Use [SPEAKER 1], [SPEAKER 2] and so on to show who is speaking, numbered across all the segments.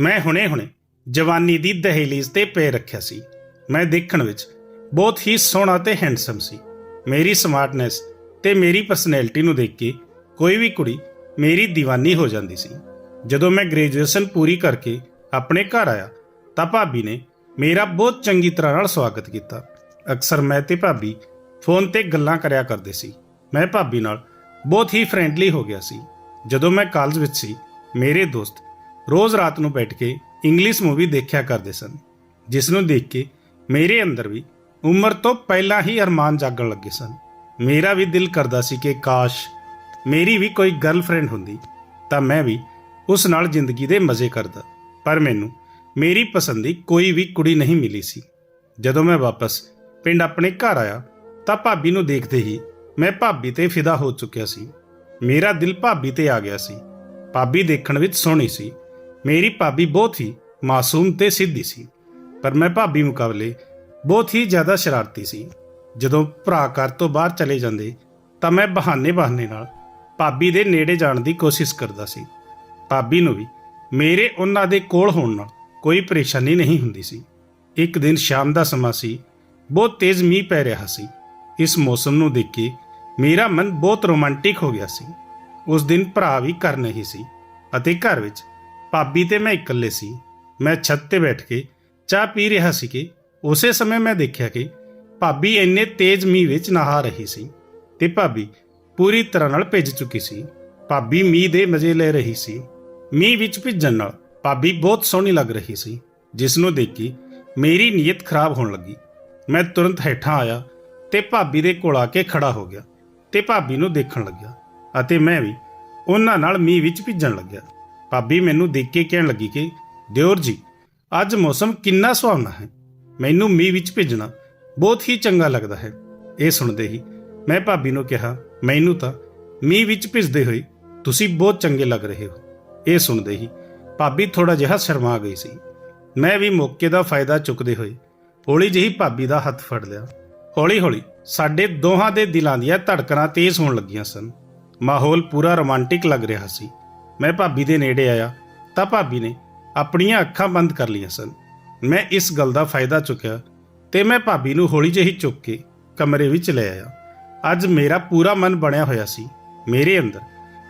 [SPEAKER 1] ਮੈਂ ਹੁਣੇ-ਹੁਣੇ ਜਵਾਨੀ ਦੀ ਦਹੇਲੀਜ਼ ਤੇ ਪੈ ਰੱਖਿਆ ਸੀ। ਮੈਂ ਦੇਖਣ ਵਿੱਚ ਬਹੁਤ ਹੀ ਸੋਹਣਾ ਤੇ ਹੈਂਡਸਮ ਸੀ। ਮੇਰੀ ਸਮਾਰਟਨੈਸ ਤੇ ਮੇਰੀ ਪਰਸਨੈਲਿਟੀ ਨੂੰ ਦੇਖ ਕੇ ਕੋਈ ਵੀ ਕੁੜੀ ਮੇਰੀ دیਵਾਨੀ ਹੋ ਜਾਂਦੀ ਸੀ। ਜਦੋਂ ਮੈਂ ਗ੍ਰੈਜੂਏਸ਼ਨ ਪੂਰੀ ਕਰਕੇ ਆਪਣੇ ਘਰ ਆਇਆ ਤਾਂ ਭਾਬੀ ਨੇ ਮੇਰਾ ਬਹੁਤ ਚੰਗੀ ਤਰ੍ਹਾਂ ਨਾਲ ਸਵਾਗਤ ਕੀਤਾ। ਅਕਸਰ ਮੈਂ ਤੇ ਭਾਬੀ ਫੋਨ ਤੇ ਗੱਲਾਂ ਕਰਿਆ ਕਰਦੇ ਸੀ। ਮੈਂ ਭਾਬੀ ਨਾਲ ਬਹੁਤ ਹੀ ਫਰੈਂਡਲੀ ਹੋ ਗਿਆ ਸੀ। ਜਦੋਂ ਮੈਂ ਕਾਲਜ ਵਿੱਚ ਸੀ, ਮੇਰੇ ਦੋਸਤ ਰੋਜ਼ ਰਾਤ ਨੂੰ ਬੈਠ ਕੇ ਇੰਗਲਿਸ਼ ਮੂਵੀ ਦੇਖਿਆ ਕਰਦੇ ਸਨ, ਜਿਸ ਨੂੰ ਦੇਖ ਕੇ ਮੇਰੇ ਅੰਦਰ ਵੀ ਉਮਰ ਤੋਂ ਪਹਿਲਾਂ ਹੀ ਅਰਮਾਨ ਜਾਗਣ ਲੱਗੇ ਸਨ। ਮੇਰਾ ਵੀ ਦਿਲ ਕਰਦਾ ਸੀ ਕਿ ਕਾਸ਼ ਮੇਰੀ ਵੀ ਕੋਈ ਗਰਲਫ੍ਰੈਂਡ ਹੁੰਦੀ, ਤਾਂ ਮੈਂ ਵੀ ਉਸ ਨਾਲ ਜ਼ਿੰਦਗੀ ਦੇ ਮਜ਼ੇ ਕਰਦਾ। ਪਰ ਮੈਨੂੰ ਮੇਰੀ ਪਸੰਦੀ ਕੋਈ ਵੀ ਕੁੜੀ ਨਹੀਂ ਮਿਲੀ ਸੀ। ਜਦੋਂ ਮੈਂ ਵਾਪਸ ਪਿੰਡ ਆਪਣੇ ਘਰ ਆਇਆ, ਤਾਂ ਭਾਬੀ ਨੂੰ ਦੇਖਦੇ ਹੀ ਮੈਂ ਭਾਬੀ ਤੇ ਫਿਦਾ ਹੋ ਚੁੱਕਿਆ ਸੀ। ਮੇਰਾ ਦਿਲ ਭਾਬੀ ਤੇ ਆ ਗਿਆ ਸੀ। ਭਾਬੀ ਦੇਖਣ ਵਿੱਚ ਸੋਹਣੀ ਸੀ। ਮੇਰੀ ਭਾਬੀ ਬਹੁਤ ਹੀ ਮਾਸੂਮ ਤੇ ਸਿੱਧੀ ਸੀ, ਪਰ ਮੈਂ ਭਾਬੀ ਮੁਕਾਬਲੇ ਬਹੁਤ ਹੀ ਜ਼ਿਆਦਾ ਸ਼ਰਾਰਤੀ ਸੀ। ਜਦੋਂ ਭਰਾ ਘਰ ਤੋਂ ਬਾਹਰ ਚਲੇ ਜਾਂਦੇ, ਤਾਂ ਮੈਂ ਬਹਾਨੇ-ਬਹਾਨੇ ਨਾਲ ਭਾਬੀ ਦੇ ਨੇੜੇ ਜਾਣ ਦੀ ਕੋਸ਼ਿਸ਼ ਕਰਦਾ ਸੀ। ਭਾਬੀ ਨੂੰ ਵੀ ਮੇਰੇ ਉਹਨਾਂ ਦੇ ਕੋਲ ਹੋਣ ਨਾਲ ਕੋਈ ਪਰੇਸ਼ਾਨੀ ਨਹੀਂ ਹੁੰਦੀ ਸੀ। ਇੱਕ ਦਿਨ ਸ਼ਾਮ ਦਾ ਸਮਾਂ ਸੀ, ਬਹੁਤ ਤੇਜ਼ ਮੀਂਹ ਪੈ ਰਿਹਾ ਸੀ। ਇਸ ਮੌਸਮ ਨੂੰ ਦੇਖ ਕੇ ਮੇਰਾ ਮਨ ਬਹੁਤ ਰੋਮਾਂਟਿਕ ਹੋ ਗਿਆ ਸੀ। ਉਸ ਦਿਨ ਭਰਾ ਵੀ ਘਰ ਨਹੀਂ ਸੀ ਅਤੇ ਘਰ ਵਿੱਚ ਭਾਬੀ ਤੇ ਮੈਂ ਇਕੱਲੇ ਸੀ। ਮੈਂ ਛੱਤ ਤੇ ਬੈਠ ਕੇ ਚਾਹ ਪੀ ਰਿਹਾ ਸੀ ਕਿ ਉਸੇ ਸਮੇਂ ਮੈਂ ਦੇਖਿਆ ਕਿ ਭਾਬੀ ਇੰਨੇ ਤੇਜ਼ ਮੀਂਹ ਵਿੱਚ ਨਹਾ ਰਹੀ ਸੀ ਤੇ ਭਾਬੀ ਪੂਰੀ ਤਰ੍ਹਾਂ ਨਾਲ ਭਿੱਜ ਚੁੱਕੀ ਸੀ। ਭਾਬੀ ਮੀਂਹ ਦੇ ਮਜ਼ੇ ਲੈ ਰਹੀ ਸੀ। ਮੀਂਹ ਵਿੱਚ ਭਿੱਜਣ ਨਾਲ ਭਾਬੀ ਬਹੁਤ ਸੋਹਣੀ ਲੱਗ ਰਹੀ ਸੀ ਜਿਸ ਨੂੰ ਦੇਖ ਕੇ ਮੇਰੀ ਨੀਅਤ ਖਰਾਬ ਹੋਣ ਲੱਗੀ। ਮੈਂ ਤੁਰੰਤ ਹੇਠਾਂ ਆਇਆ ਤੇ ਭਾਬੀ ਦੇ ਕੋਲ ਆ ਕੇ ਖੜਾ ਹੋ ਗਿਆ ਤੇ ਭਾਬੀ ਨੂੰ ਦੇਖਣ ਲੱਗਿਆ ਅਤੇ ਮੈਂ ਵੀ ਉਹਨਾਂ ਨਾਲ ਮੀਂਹ ਵਿੱਚ ਭਿੱਜਣ ਲੱਗਿਆ। ਭਾਬੀ ਮੈਨੂੰ ਦੇਖ ਕੇ ਕਹਿਣ ਲੱਗੀ ਕਿ ਦਿਓਰ ਜੀ, ਅੱਜ ਮੌਸਮ ਕਿੰਨਾ ਸੁਹਾਵਣਾ ਹੈ। ਮੈਨੂੰ ਮੀਂਹ ਵਿੱਚ ਭਿੱਜਣਾ ਬਹੁਤ ਹੀ ਚੰਗਾ ਲੱਗਦਾ ਹੈ। ਇਹ ਸੁਣਦੇ ਹੀ ਮੈਂ ਭਾਬੀ ਨੂੰ ਕਿਹਾ, ਮੈਨੂੰ ਤਾਂ ਮੀਂਹ ਵਿੱਚ ਭਿੱਜਦੇ ਹੋਏ ਤੁਸੀਂ ਬਹੁਤ ਚੰਗੇ ਲੱਗ ਰਹੇ ਹੋ। ਇਹ ਸੁਣਦੇ ਹੀ ਭਾਬੀ ਥੋੜਾ ਜਿਹਾ ਸ਼ਰਮਾ ਗਈ ਸੀ। ਮੈਂ ਵੀ ਮੌਕੇ ਦਾ ਫਾਇਦਾ ਚੁੱਕਦੇ ਹੋਏ ਹੌਲੀ ਜਿਹੀ ਭਾਬੀ ਦਾ ਹੱਥ ਫੜ ਲਿਆ। ਹੌਲੀ-ਹੌਲੀ ਸਾਡੇ ਦੋਹਾਂ ਦੇ ਦਿਲਾਂ ਦੀਆਂ ਧੜਕਣਾਂ ਤੇਜ਼ ਹੋਣ ਲੱਗੀਆਂ ਸਨ। ਮਾਹੌਲ ਪੂਰਾ ਰੋਮਾਂਟਿਕ ਲੱਗ ਰਿਹਾ ਸੀ। ਮੈਂ ਭਾਬੀ ਦੇ ਨੇੜੇ ਆਇਆ, ਤਾਂ ਭਾਬੀ ਨੇ ਆਪਣੀਆਂ ਅੱਖਾਂ ਬੰਦ ਕਰ ਲਈਆਂ ਸਨ। ਮੈਂ ਇਸ ਗੱਲ ਦਾ ਫਾਇਦਾ ਚੁੱਕਿਆ ਤੇ ਮੈਂ ਭਾਬੀ ਨੂੰ ਹੌਲੀ ਜਿਹੀ ਚੁੱਕ ਕੇ ਕਮਰੇ ਵਿੱਚ ਲੈ ਆਇਆ। ਅੱਜ ਮੇਰਾ ਪੂਰਾ ਮਨ ਬਣਿਆ ਹੋਇਆ ਸੀ। ਮੇਰੇ ਅੰਦਰ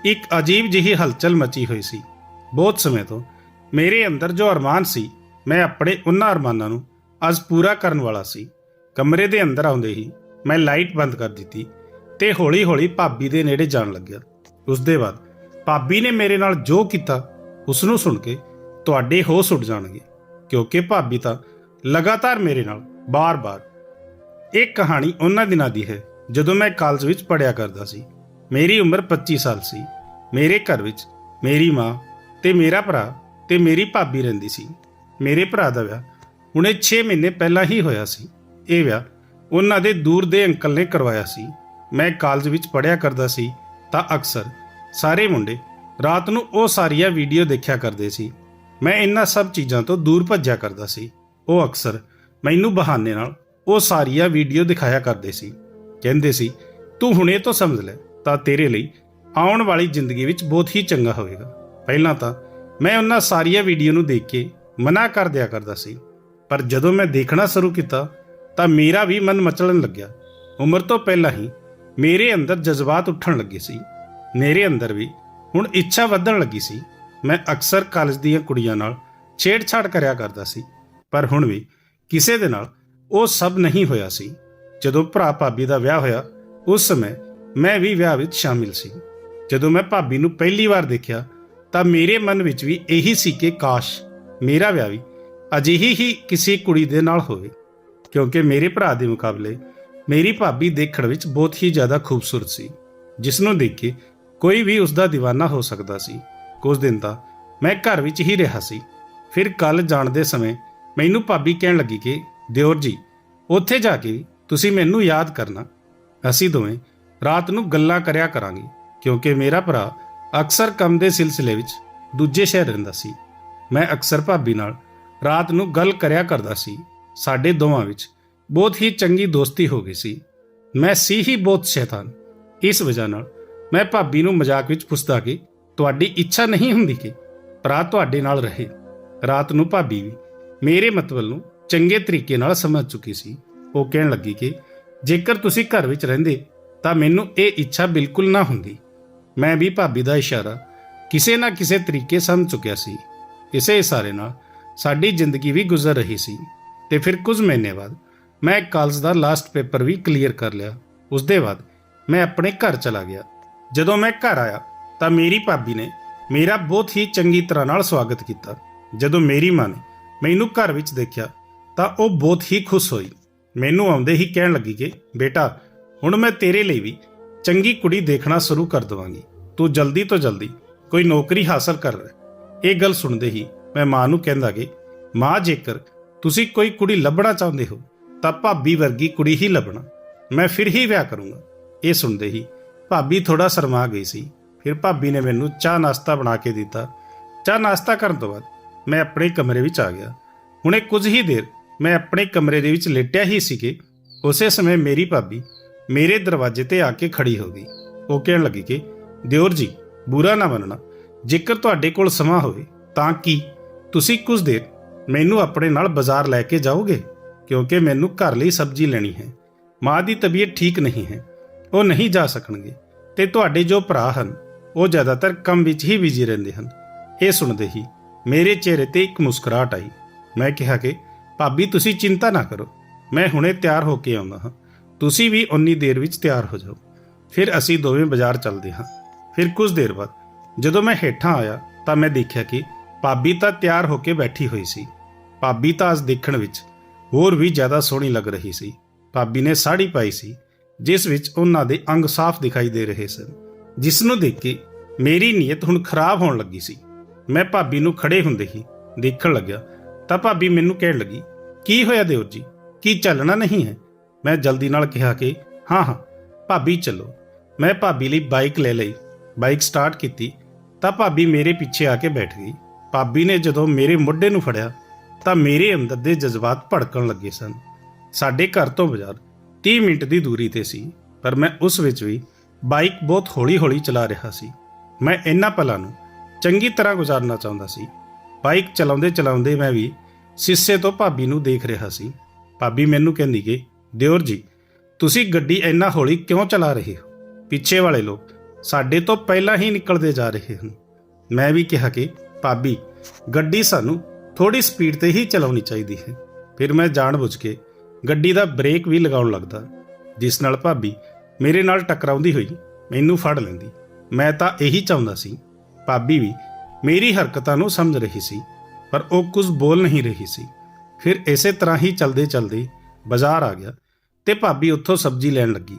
[SPEAKER 1] ਇੱਕ ਅਜੀਬ ਜਿਹੀ ਹਲਚਲ ਮਚੀ ਹੋਈ ਸੀ। ਬਹੁਤ ਸਮੇਂ ਤੋਂ ਮੇਰੇ ਅੰਦਰ ਜੋ ਅਰਮਾਨ ਸੀ, ਮੈਂ ਆਪਣੇ ਉਹਨਾਂ ਅਰਮਾਨਾਂ ਨੂੰ ਅੱਜ ਪੂਰਾ ਕਰਨ ਵਾਲਾ ਸੀ। ਕਮਰੇ ਦੇ ਅੰਦਰ ਆਉਂਦੇ ਹੀ ਮੈਂ ਲਾਈਟ ਬੰਦ ਕਰ ਦਿੱਤੀ ਤੇ ਹੌਲੀ-ਹੌਲੀ ਭਾਬੀ ਦੇ ਨੇੜੇ ਜਾਣ ਲੱਗਿਆ। ਉਸ ਦੇ ਬਾਅਦ ਭਾਬੀ ਨੇ ਮੇਰੇ ਨਾਲ ਜੋ ਕੀਤਾ ਉਸ ਨੂੰ ਸੁਣ ਕੇ ਤੁਹਾਡੇ ਹੋਸ਼ ਉੱਡ ਜਾਣਗੇ, ਕਿਉਂਕਿ ਭਾਬੀ ਤਾਂ ਲਗਾਤਾਰ ਮੇਰੇ ਨਾਲ ਬਾਰ-ਬਾਰ। ਇਹ ਕਹਾਣੀ ਉਹਨਾਂ ਦਿਨਾਂ ਦੀ ਹੈ, ਜਦੋਂ ਮੈਂ ਕਾਲਜ ਵਿੱਚ ਪੜ੍ਹਿਆ ਕਰਦਾ ਸੀ। ਮੇਰੀ ਉਮਰ 25 ਸਾਲ ਸੀ। ਮੇਰੇ ਘਰ ਵਿੱਚ ਮੇਰੀ ਮਾਂ ਤੇ ਮੇਰਾ ਭਰਾ ਤੇ ਮੇਰੀ ਭਾਬੀ ਰਹਿੰਦੀ ਸੀ। ਮੇਰੇ ਭਰਾ ਦਾ ਵਿਆਹ ਹੁਣੇ 6 ਮਹੀਨੇ ਪਹਿਲਾਂ ਹੀ ਹੋਇਆ ਸੀ। ਇਹ ਵਿਆਹ ਉਹਨਾਂ ਦੇ ਦੂਰ ਦੇ ਅੰਕਲ ਨੇ ਕਰਵਾਇਆ ਸੀ। ਮੈਂ ਕਾਲਜ ਵਿੱਚ ਪੜ੍ਹਿਆ ਕਰਦਾ ਸੀ ਤਾਂ ਅਕਸਰ ਸਾਰੇ ਮੁੰਡੇ ਰਾਤ ਨੂੰ ਉਹ ਸਾਰੀਆਂ ਵੀਡੀਓ ਦੇਖਿਆ ਕਰਦੇ ਸੀ। ਮੈਂ ਇਹਨਾਂ ਸਭ ਚੀਜ਼ਾਂ ਤੋਂ ਦੂਰ ਭੱਜਿਆ ਕਰਦਾ ਸੀ। ਉਹ ਅਕਸਰ ਮੈਨੂੰ ਬਹਾਨੇ ਨਾਲ ਉਹ ਸਾਰੀਆਂ ਵੀਡੀਓ ਦਿਖਾਇਆ ਕਰਦੇ ਸੀ। ਕਹਿੰਦੇ ਸੀ, ਤੂੰ ਹੁਣੇ ਤੋਂ ਸਮਝ ਲੈ, ਤਾਂ ਤੇਰੇ ਲਈ ਆਉਣ ਵਾਲੀ ਜ਼ਿੰਦਗੀ ਵਿੱਚ ਬਹੁਤ ਹੀ ਚੰਗਾ ਹੋਵੇਗਾ। ਪਹਿਲਾਂ ਤਾਂ ਮੈਂ ਉਹਨਾਂ ਸਾਰੀਆਂ ਵੀਡੀਓ ਨੂੰ ਦੇਖ ਕੇ ਮਨਾ ਕਰ ਦਿਆ ਕਰਦਾ ਸੀ। ਪਰ ਜਦੋਂ ਮੈਂ ਦੇਖਣਾ ਸ਼ੁਰੂ ਕੀਤਾ, ਤਾਂ ਮੇਰਾ ਵੀ ਮਨ ਮਚਲਣ ਲੱਗਿਆ। ਉਮਰ ਤੋਂ ਪਹਿਲਾਂ ਹੀ ਮੇਰੇ ਅੰਦਰ ਜਜ਼ਬਾਤ ਉੱਠਣ ਲੱਗੇ ਸੀ। ਮੇਰੇ ਅੰਦਰ ਵੀ ਹੁਣ ਇੱਛਾ ਵਧਣ ਲੱਗੀ ਸੀ। ਮੈਂ ਅਕਸਰ ਕਾਲਜ ਦੀਆਂ ਕੁੜੀਆਂ ਨਾਲ ਛੇੜਛਾੜ ਕਰਿਆ ਕਰਦਾ ਸੀ। ਪਰ ਹੁਣ ਵੀ ਕਿਸੇ ਦੇ ਨਾਲ ਉਹ ਸਭ ਨਹੀਂ ਹੋਇਆ ਸੀ। ਜਦੋਂ ਭਰਾ ਭਾਬੀ ਦਾ ਵਿਆਹ ਹੋਇਆ, ਉਸ ਸਮੇਂ ਮੈਂ ਵੀ ਵਿਆਹ ਵਿੱਚ ਸ਼ਾਮਿਲ ਸੀ। ਜਦੋਂ ਮੈਂ ਭਾਬੀ ਨੂੰ ਪਹਿਲੀ ਵਾਰ ਦੇਖਿਆ, ਤਾਂ ਮੇਰੇ ਮਨ ਵਿੱਚ ਵੀ ਇਹੀ ਸੀ ਕਿ ਕਾਸ਼ ਮੇਰਾ ਵਿਆਹ ਵੀ ਅਜਿਹੀ ਹੀ ਕਿਸੇ ਕੁੜੀ ਦੇ ਨਾਲ ਹੋਵੇ। ਕਿਉਂਕਿ ਮੇਰੇ ਭਰਾ ਦੇ ਮੁਕਾਬਲੇ ਮੇਰੀ ਭਾਬੀ ਦੇਖਣ ਵਿੱਚ ਬਹੁਤ ਹੀ ਜ਼ਿਆਦਾ ਖੂਬਸੂਰਤ ਸੀ, ਜਿਸ ਨੂੰ ਦੇਖ ਕੇ ਕੋਈ ਵੀ ਉਸ ਦਾ دیਵਾਨਾ ਹੋ ਸਕਦਾ ਸੀ। ਕੁਝ ਦਿਨ ਤਾਂ ਮੈਂ ਘਰ ਵਿੱਚ ਹੀ ਰਿਹਾ ਸੀ। ਫਿਰ ਕੱਲ ਜਾਣ ਦੇ ਸਮੇਂ ਮੈਨੂੰ ਭਾਬੀ ਕਹਿਣ ਲੱਗੀ ਕਿ, ਦਿਓਰ ਜੀ, ਉੱਥੇ ਜਾ ਕੇ ਤੁਸੀਂ ਮੈਨੂੰ ਯਾਦ ਕਰਨਾ। ਅਸੀਂ ਦੋਵੇਂ ਰਾਤ ਨੂੰ ਗੱਲਾਂ ਕਰਿਆ ਕਰਾਂਗੇ, ਕਿਉਂਕਿ ਮੇਰਾ ਭਰਾ ਅਕਸਰ ਕੰਮ ਦੇ ਸਿਲਸਿਲੇ ਵਿੱਚ ਦੂਜੇ ਸ਼ਹਿਰ ਰਹਿੰਦਾ ਸੀ। ਮੈਂ ਅਕਸਰ ਭਾਬੀ ਨਾਲ ਰਾਤ ਨੂੰ ਗੱਲ ਕਰਿਆ ਕਰਦਾ ਸੀ। ਸਾਡੇ ਦੋਵਾਂ ਵਿੱਚ ਬਹੁਤ ਹੀ ਚੰਗੀ ਦੋਸਤੀ ਹੋ ਗਈ ਸੀ। ਮੈਂ ਸੀ ਹੀ ਬਹੁਤ ਸ਼ੈਤਾਨ। ਇਸ ਵਜ੍ਹਾ ਨਾਲ ਮੈਂ ਭਾਬੀ ਨੂੰ ਮਜ਼ਾਕ ਵਿੱਚ ਪੁੱਛਦਾ ਕਿ ਤੁਹਾਡੀ ਇੱਛਾ ਨਹੀਂ ਹੁੰਦੀ ਕਿ ਭਰਾ ਤੁਹਾਡੇ ਨਾਲ ਰਹੇ। ਰਾਤ ਨੂੰ ਭਾਬੀ ਵੀ ਮੇਰੇ ਮਤਲਬ ਨੂੰ ਚੰਗੇ ਤਰੀਕੇ ਨਾਲ ਸਮਝ ਚੁੱਕੀ ਸੀ। ਉਹ ਕਹਿਣ ਲੱਗੀ ਕਿ ਜੇਕਰ ਤੁਸੀਂ ਘਰ ਵਿੱਚ ਰਹਿੰਦੇ ਤਾਂ ਮੈਨੂੰ ਇਹ ਇੱਛਾ ਬਿਲਕੁਲ ਨਾ ਹੁੰਦੀ। ਮੈਂ ਵੀ ਭਾਬੀ ਦਾ ਇਸ਼ਾਰਾ ਕਿਸੇ ਨਾ ਕਿਸੇ ਤਰੀਕੇ ਸਮਝ ਚੁੱਕਿਆ ਸੀ। ਇਸੇ ਇਸ਼ਾਰੇ ਨਾਲ ਸਾਡੀ ਜ਼ਿੰਦਗੀ ਵੀ ਗੁਜ਼ਰ ਰਹੀ ਸੀ। ਤੇ ਫਿਰ ਕੁਝ ਮਹੀਨੇ ਬਾਅਦ ਮੈਂ ਕਾਲਜ ਦਾ ਲਾਸਟ ਪੇਪਰ ਵੀ ਕਲੀਅਰ ਕਰ ਲਿਆ। ਉਸ ਦੇ ਬਾਅਦ ਮੈਂ ਆਪਣੇ ਘਰ ਚਲਾ ਗਿਆ। ਜਦੋਂ ਮੈਂ ਘਰ ਆਇਆ ਤਾਂ ਮੇਰੀ ਭਾਬੀ ਨੇ ਮੇਰਾ ਬਹੁਤ ਹੀ ਚੰਗੀ ਤਰ੍ਹਾਂ ਨਾਲ ਸਵਾਗਤ ਕੀਤਾ। ਜਦੋਂ ਮੇਰੀ ਮਾਂ ਨੇ ਮੈਨੂੰ ਘਰ ਵਿੱਚ ਦੇਖਿਆ ਤਾਂ ਉਹ ਬਹੁਤ ਹੀ ਖੁਸ਼ ਹੋਈ। ਮੈਨੂੰ ਆਉਂਦੇ ਹੀ ਕਹਿਣ ਲੱਗੀ ਕਿ, ਬੇਟਾ, ਹੁਣ ਮੈਂ ਤੇਰੇ ਲਈ ਵੀ ਚੰਗੀ ਕੁੜੀ ਦੇਖਣਾ ਸ਼ੁਰੂ ਕਰ ਦਵਾਂਗੀ। ਤੂੰ ਜਲਦੀ ਤੋਂ ਜਲਦੀ ਕੋਈ ਨੌਕਰੀ ਹਾਸਲ ਕਰ ਲੈ। ਇਹ ਗੱਲ ਸੁਣਦੇ ਹੀ ਮੈਂ ਮਾਂ ਨੂੰ ਕਹਿੰਦਾ ਕਿ, ਮਾਂ, ਜੇਕਰ ਤੁਸੀਂ ਕੋਈ ਕੁੜੀ ਲੱਭਣਾ ਚਾਹੁੰਦੇ ਹੋ ਤਾਂ ਭਾਬੀ ਵਰਗੀ ਕੁੜੀ ਹੀ ਲੱਭਣਾ। ਮੈਂ ਫਿਰ ਹੀ ਵਿਆਹ ਕਰੂੰਗਾ। ਇਹ ਸੁਣਦੇ ਹੀ ਭਾਬੀ ਥੋੜਾ ਸ਼ਰਮਾ ਗਈ ਸੀ। ਫਿਰ ਭਾਬੀ ਨੇ ਮੈਨੂੰ ਚਾਹ ਨਾਸ਼ਤਾ ਬਣਾ ਕੇ ਦਿੱਤਾ। ਚਾਹ ਨਾਸ਼ਤਾ ਕਰਨ ਤੋਂ ਬਾਅਦ ਮੈਂ ਆਪਣੇ ਕਮਰੇ ਵਿੱਚ ਆ ਗਿਆ। ਹੁਣੇ ਕੁਝ ਹੀ ਦੇਰ ਮੈਂ ਆਪਣੇ ਕਮਰੇ ਦੇ ਵਿੱਚ ਲੇਟਿਆ ਹੀ ਸੀ ਕਿ ਉਸੇ ਸਮੇਂ ਮੇਰੀ ਭਾਬੀ ਮੇਰੇ ਦਰਵਾਜ਼ੇ ਤੇ ਆ ਕੇ ਖੜੀ ਹੋ ਗਈ। ਉਹ ਕਹਿਣ ਲੱਗੀ ਕਿ, ਦਿਓਰ ਜੀ, ਬੁਰਾ ਨਾ ਮੰਨਣਾ। ਜੇਕਰ ਤੁਹਾਡੇ ਕੋਲ ਸਮਾਂ ਹੋਵੇ ਤਾਂ ਕੀ ਤੁਸੀਂ ਕੁਝ ਦੇਰ ਮੈਨੂੰ ਆਪਣੇ ਨਾਲ ਬਾਜ਼ਾਰ ਲੈ ਕੇ ਜਾਓਗੇ? ਕਿਉਂਕਿ ਮੈਨੂੰ ਘਰ ਲਈ ਸਬਜ਼ੀ ਲੈਣੀ ਹੈ। ਮਾਂ ਦੀ ਤਬੀਅਤ ਠੀਕ ਨਹੀਂ ਹੈ। ਉਹ ਨਹੀਂ ਜਾ ਸਕਣਗੇ। ਤੇ ਤੁਹਾਡੇ ਜੋ ਭਰਾ ਹਨ, ਉਹ ਜ਼ਿਆਦਾਤਰ ਕੰਮ ਵਿੱਚ ਹੀ ਬਿਜ਼ੀ ਰਹਿੰਦੇ ਹਨ। ਇਹ ਸੁਣਦੇ ਹੀ ਮੇਰੇ ਚਿਹਰੇ ਤੇ ਇੱਕ ਮੁਸਕਰਾਹਟ ਆਈ। ਮੈਂ ਕਿਹਾ ਕਿ, ਭਾਬੀ, ਤੁਸੀਂ ਚਿੰਤਾ ਨਾ ਕਰੋ। ਮੈਂ ਹੁਣੇ ਤਿਆਰ ਹੋ ਕੇ ਆਉਂਦਾ ਹਾਂ। ਤੁਸੀਂ ਵੀ ਉਨੀ ਦੇਰ ਵਿੱਚ ਤਿਆਰ ਹੋ ਜਾਓ। ਫਿਰ ਅਸੀਂ ਦੋਵੇਂ ਬਾਜ਼ਾਰ ਚੱਲਦੇ ਹਾਂ। ਫਿਰ ਕੁਝ ਦੇਰ ਬਾਅਦ ਜਦੋਂ ਮੈਂ ਹੇਠਾਂ ਆਇਆ ਤਾਂ ਮੈਂ ਦੇਖਿਆ ਕਿ ਭਾਬੀ ਤਾਂ ਤਿਆਰ ਹੋ ਕੇ ਬੈਠੀ ਹੋਈ ਸੀ। ਭਾਬੀ ਤਾਂ ਅੱਜ ਦੇਖਣ ਵਿੱਚ ਹੋਰ ਵੀ ਜ਼ਿਆਦਾ ਸੋਹਣੀ ਲੱਗ ਰਹੀ ਸੀ। ਭਾਬੀ ਨੇ ਸਾੜੀ ਪਾਈ ਸੀ। ਜਿਸ ਵਿੱਚ ਉਹਨਾਂ ਦੇ ਅੰਗ ਸਾਫ਼ ਦਿਖਾਈ ਦੇ ਰਹੇ ਸਨ। ਜਿਸ ਨੂੰ ਦੇਖ ਕੇ ਮੇਰੀ ਨੀਅਤ ਹੁਣ ਖਰਾਬ ਹੋਣ ਲੱਗੀ ਸੀ। ਮੈਂ ਭਾਬੀ ਨੂੰ ਖੜੇ ਹੁੰਦੇ ਹੀ ਦੇਖਣ ਲੱਗਿਆ, ਤਾਂ ਭਾਬੀ ਮੈਨੂੰ ਕਹਿਣ ਲੱਗੀ, ਕੀ ਹੋਇਆ ਦਿਓਰ ਜੀ? ਕੀ ਚੱਲਣਾ ਨਹੀਂ ਹੈ? ਮੈਂ ਜਲਦੀ ਨਾਲ ਕਿਹਾ ਕਿ, ਹਾਂ ਹਾਂ, ਭਾਬੀ ਚਲੋ। ਮੈਂ ਭਾਬੀ ਲਈ ਬਾਈਕ ਲੈ ਲਈ, ਬਾਈਕ ਸਟਾਰਟ ਕੀਤੀ, ਤਾਂ ਭਾਬੀ ਮੇਰੇ ਪਿੱਛੇ ਆ ਕੇ ਬੈਠ ਗਈ। ਭਾਬੀ ਨੇ ਜਦੋਂ ਮੇਰੇ ਮੋਢੇ ਨੂੰ ਫੜਿਆ, ਤਾਂ ਮੇਰੇ ਅੰਦਰ ਦੇ ਜਜ਼ਬਾਤ ਭੜਕਣ ਲੱਗੇ ਸਨ। ਸਾਡੇ ਘਰ ਤੋਂ ਬਾਜ਼ਾਰ 30 ਮਿੰਟ ਦੀ ਦੂਰੀ ਤੇ ਸੀ, ਪਰ ਮੈਂ ਉਸ ਵਿੱਚ ਵੀ ਬਾਈਕ ਬਹੁਤ ਹੌਲੀ-ਹੌਲੀ ਚਲਾ ਰਿਹਾ ਸੀ। ਮੈਂ ਇਹਨਾਂ ਪਲਾਂ ਨੂੰ ਚੰਗੀ ਤਰ੍ਹਾਂ ਗੁਜ਼ਾਰਨਾ ਚਾਹੁੰਦਾ ਸੀ। ਬਾਈਕ ਚਲਾਉਂਦੇ ਚਲਾਉਂਦੇ ਮੈਂ ਵੀ ਸਿੱਸੇ ਤੋਂ ਭਾਬੀ ਨੂੰ ਦੇਖ ਰਿਹਾ ਸੀ। ਭਾਬੀ ਮੈਨੂੰ ਕਹਿੰਦੀ ਕਿ, ਦਿਓਰ ਜੀ, ਤੁਸੀਂ ਗੱਡੀ ਇੰਨਾ ਹੌਲੀ ਕਿਉਂ ਚਲਾ ਰਹੇ ਹੋ? ਪਿੱਛੇ ਵਾਲੇ ਲੋਕ ਸਾਡੇ ਤੋਂ ਪਹਿਲਾਂ ਹੀ ਨਿਕਲਦੇ ਜਾ ਰਹੇ ਹਨ। ਮੈਂ ਵੀ ਕਿਹਾ ਕਿ, ਭਾਬੀ, ਗੱਡੀ ਸਾਨੂੰ ਥੋੜੀ ਸਪੀਡ ਤੇ ਹੀ ਚਲਾਉਣੀ ਚਾਹੀਦੀ ਹੈ। ਫਿਰ ਮੈਂ ਜਾਣਬੁੱਝ ਕੇ ਗੱਡੀ ਦਾ ਬ੍ਰੇਕ ਵੀ ਲਗਾਉਣ ਲੱਗਦਾ। ਜਿਸ ਨਾਲ ਭਾਬੀ ਮੇਰੇ ਨਾਲ ਟਕਰਾਉਂਦੀ ਹੋਈ ਮੈਨੂੰ ਫੜ ਲੈਂਦੀ। ਮੈਂ ਤਾਂ ਇਹੀ ਚਾਹੁੰਦਾ ਸੀ, ਭਾਬੀ ਵੀ ਮੇਰੀ ਹਰਕਤਾਂ ਨੂੰ ਸਮਝ ਰਹੀ ਸੀ, ਪਰ ਉਹ ਕੁਝ ਬੋਲ ਨਹੀਂ ਰਹੀ ਸੀ। ਫਿਰ ਇਸੇ ਤਰ੍ਹਾਂ ਹੀ ਚਲਦੇ ਚਲਦੇ ਬਾਜ਼ਾਰ ਆ ਗਿਆ ਤੇ ਭਾਬੀ ਉੱਥੋਂ ਸਬਜ਼ੀ ਲੈਣ ਲੱਗੀ।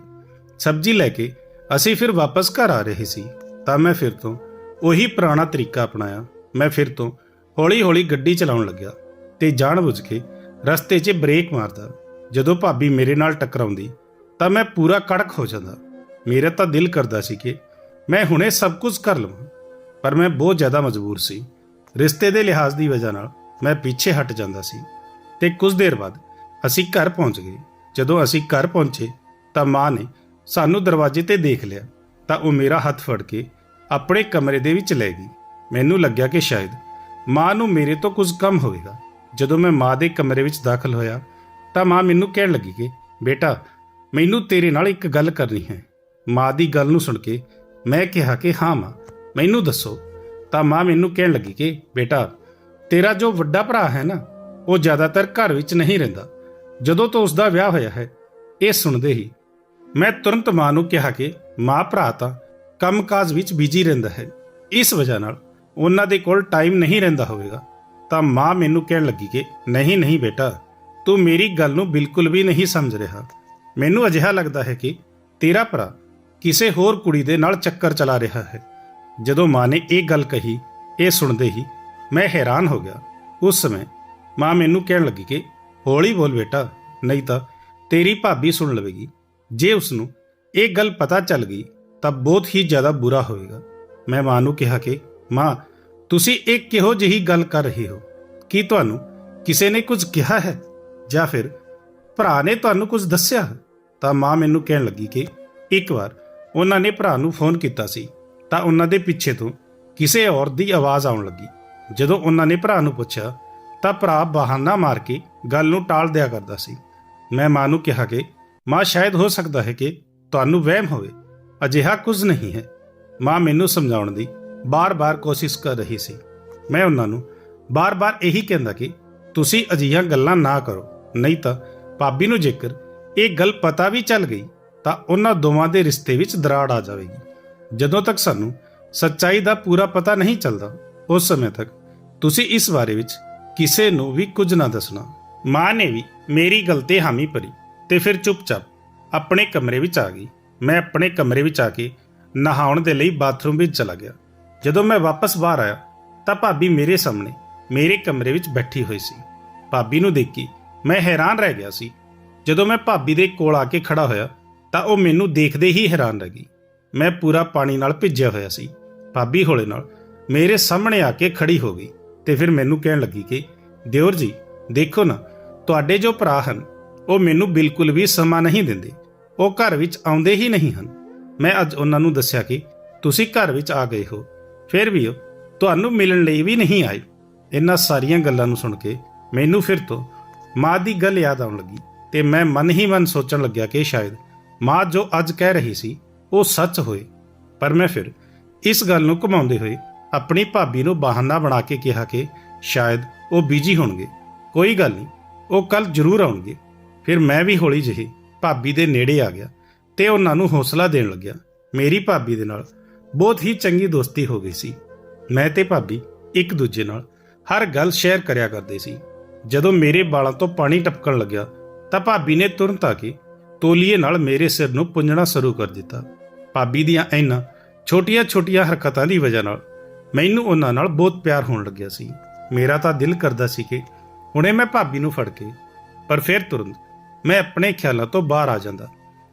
[SPEAKER 1] ਸਬਜ਼ੀ ਲੈ ਕੇ ਅਸੀਂ ਫਿਰ ਵਾਪਸ ਘਰ ਆ ਰਹੇ ਸੀ, ਤਾਂ ਮੈਂ ਫਿਰ ਤੋਂ ਉਹੀ ਪੁਰਾਣਾ ਤਰੀਕਾ ਅਪਣਾਇਆ। ਮੈਂ ਫਿਰ ਤੋਂ ਹੌਲੀ-ਹੌਲੀ ਗੱਡੀ ਚਲਾਉਣ ਲੱਗਿਆ ਤੇ ਜਾਣਬੁੱਝ ਕੇ ਰਸਤੇ 'ਚ ਬ੍ਰੇਕ ਮਾਰਦਾ। ਜਦੋਂ ਭਾਬੀ ਮੇਰੇ ਨਾਲ ਟਕਰਾਉਂਦੀ, ਤਾਂ ਮੈਂ ਪੂਰਾ ਕੜਕ ਹੋ ਜਾਂਦਾ। ਮੇਰਾ ਤਾਂ ਦਿਲ ਕਰਦਾ ਸੀ ਕਿ ਮੈਂ ਹੁਣੇ ਸਭ ਕੁਝ ਕਰ ਲਵਾਂ, ਪਰ ਮੈਂ ਬਹੁਤ ਜ਼ਿਆਦਾ ਮਜਬੂਰ ਸੀ। ਰਿਸ਼ਤੇ ਦੇ ਲਿਹਾਜ਼ ਦੀ ਵਜ੍ਹਾ ਨਾਲ ਮੈਂ ਪਿੱਛੇ ਹਟ ਜਾਂਦਾ ਸੀ ਤੇ ਕੁਝ ਦੇਰ ਬਾਅਦ ਅਸੀਂ ਘਰ ਪਹੁੰਚ ਗਏ। ਜਦੋਂ ਅਸੀਂ ਘਰ ਪਹੁੰਚੇ, ਤਾਂ ਮਾਂ ਨੇ ਸਾਨੂੰ ਦਰਵਾਜ਼ੇ ਤੇ ਦੇਖ ਲਿਆ, ਤਾਂ ਉਹ ਮੇਰਾ ਹੱਥ ਫੜ ਕੇ ਆਪਣੇ ਕਮਰੇ ਦੇ ਵਿੱਚ ਲੈ ਗਈ। ਮੈਨੂੰ ਲੱਗਿਆ ਕਿ ਸ਼ਾਇਦ ਮਾਂ ਨੂੰ ਮੇਰੇ ਤੋਂ ਕੁਝ ਕੰਮ ਹੋਵੇਗਾ। ਜਦੋਂ ਮੈਂ ਮਾਂ ਦੇ ਕਮਰੇ ਵਿੱਚ ਦਾਖਲ ਹੋਇਆ ਤਾਂ ਮਾਂ ਮੈਨੂੰ ਕਹਿਣ ਲੱਗੀ ਕਿ, ਬੇਟਾ, ਮੈਨੂੰ ਤੇਰੇ ਨਾਲ ਇੱਕ ਗੱਲ ਕਰਨੀ ਹੈ। ਮਾਂ ਦੀ ਗੱਲ ਨੂੰ ਸੁਣ ਕੇ ਮੈਂ ਕਿਹਾ ਕਿ, ਹਾਂ ਮਾਂ, ਮੈਨੂੰ ਦੱਸੋ। ਤਾਂ ਮਾਂ ਮੈਨੂੰ ਕਹਿਣ ਲੱਗੀ ਕਿ, ਬੇਟਾ, ਤੇਰਾ ਜੋ ਵੱਡਾ ਭਰਾ ਹੈ ਨਾ, ਉਹ ਜ਼ਿਆਦਾਤਰ ਘਰ ਵਿੱਚ ਨਹੀਂ ਰਹਿੰਦਾ। ਜਦੋਂ ਤੋਂ ਉਸ ਦਾ ਵਿਆਹ ਹੋਇਆ ਹੈ, ਇਹ ਸੁਣਦੇ ਹੀ ਮੈਂ ਤੁਰੰਤ ਮਾਂ ਨੂੰ ਕਿਹਾ ਕਿ, ਮਾਂ, ਭਰਾ ਤਾਂ ਕੰਮਕਾਜ ਵਿੱਚ ਬਿਜ਼ੀ ਰਹਿੰਦਾ ਹੈ। ਇਸ ਵਜ੍ਹਾ ਨਾਲ ਉਹਨਾਂ ਦੇ ਕੋਲ ਟਾਈਮ ਨਹੀਂ ਰਹਿੰਦਾ ਹੋਵੇਗਾ। ਤਾਂ ਮਾਂ ਮੈਨੂੰ ਕਹਿਣ ਲੱਗੀ ਕਿ, ਨਹੀਂ ਨਹੀਂ ਬੇਟਾ ਤੂੰ ਮੇਰੀ ਗੱਲ ਨੂੰ ਬਿਲਕੁਲ ਵੀ ਨਹੀਂ ਸਮਝ ਰਿਹਾ। ਮੈਨੂੰ ਅਜਿਹਾ ਲੱਗਦਾ ਹੈ ਕਿ ਤੇਰਾ ਭਰਾ ਕਿਸੇ ਹੋਰ ਕੁੜੀ ਦੇ ਨਾਲ ਚੱਕਰ ਚਲਾ ਰਿਹਾ ਹੈ। ਜਦੋਂ ਮਾਂ ਨੇ ਇਹ ਗੱਲ ਕਹੀ, ਇਹ ਸੁਣਦੇ ਹੀ ਮੈਂ ਹੈਰਾਨ ਹੋ ਗਿਆ। ਉਸ ਸਮੇਂ ਮਾਂ ਮੈਨੂੰ ਕਹਿਣ ਲੱਗੀ ਕਿ, ਹੌਲੀ ਬੋਲ ਬੇਟਾ, ਨਹੀਂ ਤਾਂ ਤੇਰੀ ਭਾਬੀ ਸੁਣ ਲਵੇਗੀ। ਜੇ ਉਸ ਨੂੰ ਇਹ ਗੱਲ ਪਤਾ ਚੱਲ ਗਈ, ਤਾਂ ਬਹੁਤ ਹੀ ਜ਼ਿਆਦਾ ਬੁਰਾ ਹੋਵੇਗਾ। ਮੈਂ ਮਾਂ ਨੂੰ ਕਿਹਾ ਕਿ, ਮਾਂ, ਤੁਸੀਂ ਇਹ ਕਿਹੋ ਜਿਹੀ ਗੱਲ ਕਰ ਰਹੇ ਹੋ? ਕੀ ਤੁਹਾਨੂੰ ਕਿਸੇ ਨੇ ਕੁਝ ਕਿਹਾ ਹੈ? ਜਾਂ ਫਿਰ ਭਰਾ ਨੇ ਤੁਹਾਨੂੰ ਕੁਝ ਦੱਸਿਆ? ਹੈ? ਤਾਂ ਮਾਂ ਮੈਨੂੰ ਕਹਿਣ ਲੱਗੀ ਕਿ ਇੱਕ ਵਾਰ ਉਹਨਾਂ ਨੇ ਭਰਾ ਨੂੰ ਫੋਨ ਕੀਤਾ ਸੀ, ਤਾਂ ਉਹਨਾਂ ਦੇ ਪਿੱਛੇ ਤੋਂ ਕਿਸੇ ਔਰਤ ਦੀ ਆਵਾਜ਼ ਆਉਣ ਲੱਗੀ। ਜਦੋਂ ਉਹਨਾਂ ਨੇ ਭਰਾ ਨੂੰ ਪੁੱਛਿਆ, ਤਾਂ ਭਰਾ ਬਹਾਨਾ ਮਾਰ ਕੇ ਗੱਲ ਨੂੰ ਟਾਲ ਦਿਆ ਕਰਦਾ ਸੀ। ਮੈਂ ਮਾਂ ਨੂੰ ਕਿਹਾ ਕਿ, ਮਾਂ, ਸ਼ਾਇਦ ਹੋ ਸਕਦਾ ਹੈ ਕਿ ਤੁਹਾਨੂੰ ਵਹਿਮ ਹੋਵੇ। ਅਜਿਹਾ ਕੁਝ ਨਹੀਂ ਹੈ। ਮਾਂ ਮੈਨੂੰ ਸਮਝਾਉਣ ਦੀ ਬਾਰ-ਬਾਰ ਕੋਸ਼ਿਸ਼ ਕਰ ਰਹੀ ਸੀ। ਮੈਂ ਉਹਨਾਂ ਨੂੰ ਬਾਰ-ਬਾਰ ਇਹੀ ਕਹਿੰਦਾ ਕਿ ਤੁਸੀਂ ਅਜਿਹੀਆਂ ਗੱਲਾਂ ਨਾ ਕਰੋ। ਨਹੀਂ ਤਾਂ ਭਾਬੀ ਨੂੰ ਜੇਕਰ ਇਹ ਗੱਲ ਪਤਾ ਵੀ ਚੱਲ ਗਈ, ਤਾਂ ਉਹਨਾਂ ਦੋਵਾਂ ਦੇ ਰਿਸ਼ਤੇ ਵਿੱਚ ਦਰਾੜ ਆ ਜਾਵੇਗੀ। ਜਦੋਂ ਤੱਕ ਸਾਨੂੰ ਸੱਚਾਈ ਦਾ ਪੂਰਾ ਪਤਾ ਨਹੀਂ ਚੱਲਦਾ, ਉਸ ਸਮੇਂ ਤੱਕ ਤੁਸੀਂ ਇਸ ਬਾਰੇ ਵਿੱਚ ਕਿਸੇ ਨੂੰ ਵੀ ਕੁਝ ਨਾ ਦੱਸਣਾ। ਮਾਂ ਨੇ ਵੀ ਮੇਰੀ ਗੱਲ ਤੇ ਹਾਮੀ ਭਰੀ ਤੇ ਫਿਰ ਚੁੱਪਚਾਪ ਆਪਣੇ ਕਮਰੇ ਵਿੱਚ ਆ ਗਈ। ਮੈਂ ਆਪਣੇ ਕਮਰੇ ਵਿੱਚ ਆ ਕੇ ਨਹਾਉਣ ਦੇ ਲਈ ਬਾਥਰੂਮ ਵਿੱਚ ਚਲਾ ਗਿਆ। ਜਦੋਂ ਮੈਂ ਵਾਪਸ ਬਾਹਰ ਆਇਆ, ਤਾਂ ਭਾਬੀ ਮੇਰੇ ਸਾਹਮਣੇ ਮੇਰੇ ਕਮਰੇ ਵਿੱਚ ਬੈਠੀ ਹੋਈ ਸੀ। ਭਾਬੀ ਨੂੰ ਦੇਖੀ ਮੈਂ ਹੈਰਾਨ ਰਹਿ ਗਿਆ ਸੀ। ਜਦੋਂ ਮੈਂ ਭਾਬੀ ਦੇ ਕੋਲ ਆ ਕੇ ਖੜਾ ਹੋਇਆ, ਤਾਂ ਉਹ ਮੈਨੂੰ ਦੇਖਦੇ ਹੀ ਹੈਰਾਨ ਰਹਿ ਗਈ। ਮੈਂ ਪੂਰਾ ਪਾਣੀ ਨਾਲ ਭਿੱਜਿਆ ਹੋਇਆ ਸੀ। ਭਾਬੀ ਹੌਲੇ ਨਾਲ ਮੇਰੇ ਸਾਹਮਣੇ ਆ ਕੇ ਖੜੀ ਹੋ ਗਈ ਤੇ ਫਿਰ ਮੈਨੂੰ ਕਹਿਣ ਲੱਗੀ ਕਿ, ਦਿਓਰ ਜੀ, ਦੇਖੋ ਨਾ, ਤੁਹਾਡੇ ਜੋ ਭਰਾ ਹਨ, ਉਹ ਮੈਨੂੰ ਬਿਲਕੁਲ ਵੀ ਸਮਾਂ ਨਹੀਂ ਦਿੰਦੇ। ਉਹ ਘਰ ਵਿੱਚ ਆਉਂਦੇ ਹੀ ਨਹੀਂ ਹਨ। ਮੈਂ ਅੱਜ ਉਹਨਾਂ ਨੂੰ ਦੱਸਿਆ ਕਿ ਤੁਸੀਂ ਘਰ ਵਿੱਚ ਆ ਗਏ ਹੋ। ਫਿਰ ਵੀ ਉਹ ਤੁਹਾਨੂੰ ਮਿਲਣ ਲਈ ਵੀ ਨਹੀਂ ਆਏ। ਇਹਨਾਂ ਸਾਰੀਆਂ ਗੱਲਾਂ ਨੂੰ ਸੁਣ ਕੇ ਮੈਨੂੰ ਫਿਰ ਤੋਂ ਮਾਂ ਦੀ ਗੱਲ ਯਾਦ ਆਉਣ ਲੱਗੀ ਤੇ ਮੈਂ ਮਨ ਹੀ ਮਨ ਸੋਚਣ ਲੱਗਿਆ ਕਿ ਸ਼ਾਇਦ ਮਾਂ ਜੋ ਅੱਜ ਕਹਿ ਰਹੀ ਸੀ, ਉਹ ਸੱਚ ਹੋਏ। ਪਰ ਮੈਂ ਫਿਰ ਇਸ ਗੱਲ ਨੂੰ ਘੁਮਾਉਂਦੇ ਹੋਏ ਆਪਣੀ ਭਾਬੀ ਨੂੰ ਬਹਾਨਾ ਬਣਾ ਕੇ ਕਿਹਾ ਕਿ ਸ਼ਾਇਦ ਉਹ ਬਿਜ਼ੀ ਹੋਣਗੇ। ਕੋਈ ਗੱਲ ਨਹੀਂ, ਉਹ ਕੱਲ ਜ਼ਰੂਰ ਆਉਣਗੇ। ਫਿਰ ਮੈਂ ਵੀ ਹੌਲੀ ਜਿਹੀ ਭਾਬੀ ਦੇ ਨੇੜੇ ਆ ਗਿਆ ਤੇ ਉਹਨਾਂ ਨੂੰ ਹੌਸਲਾ ਦੇਣ ਲੱਗਿਆ। ਮੇਰੀ ਭਾਬੀ ਦੇ ਨਾਲ ਬਹੁਤ ਹੀ ਚੰਗੀ ਦੋਸਤੀ ਹੋ ਗਈ ਸੀ। ਮੈਂ ਤੇ ਭਾਬੀ ਇੱਕ ਦੂਜੇ ਨਾਲ ਹਰ ਗੱਲ ਸ਼ੇਅਰ ਕਰਿਆ ਕਰਦੇ ਸੀ। ਜਦੋਂ ਮੇਰੇ ਵਾਲਾਂ ਤੋਂ ਪਾਣੀ ਟਪਕਣ ਲੱਗਿਆ ਤਾਂ ਭਾਬੀ ਨੇ ਤੁਰੰਤ ਆ ਕੇ ਤੋਲੀਏ ਨਾਲ ਮੇਰੇ ਸਿਰ ਨੂੰ ਪੁੰਝਣਾ ਸ਼ੁਰੂ ਕਰ ਦਿੱਤਾ। ਭਾਬੀ ਦੀਆਂ ਇਹਨਾਂ ਛੋਟੀਆਂ-ਛੋਟੀਆਂ ਹਰਕਤਾਂ ਦੀ ਵਜ੍ਹਾ ਨਾਲ ਮੈਨੂੰ ਉਹਨਾਂ ਨਾਲ ਬਹੁਤ ਪਿਆਰ ਹੋਣ ਲੱਗਿਆ ਸੀ। ਮੇਰਾ ਤਾਂ ਦਿਲ ਕਰਦਾ ਸੀ ਕਿ ਹੁਣੇ ਮੈਂ ਭਾਬੀ ਨੂੰ ਫੜ ਕੇ, ਪਰ ਫਿਰ ਤੁਰੰਤ ਮੈਂ ਆਪਣੇ ਖਿਆਲਾਂ ਤੋਂ ਬਾਹਰ ਆ ਜਾਂਦਾ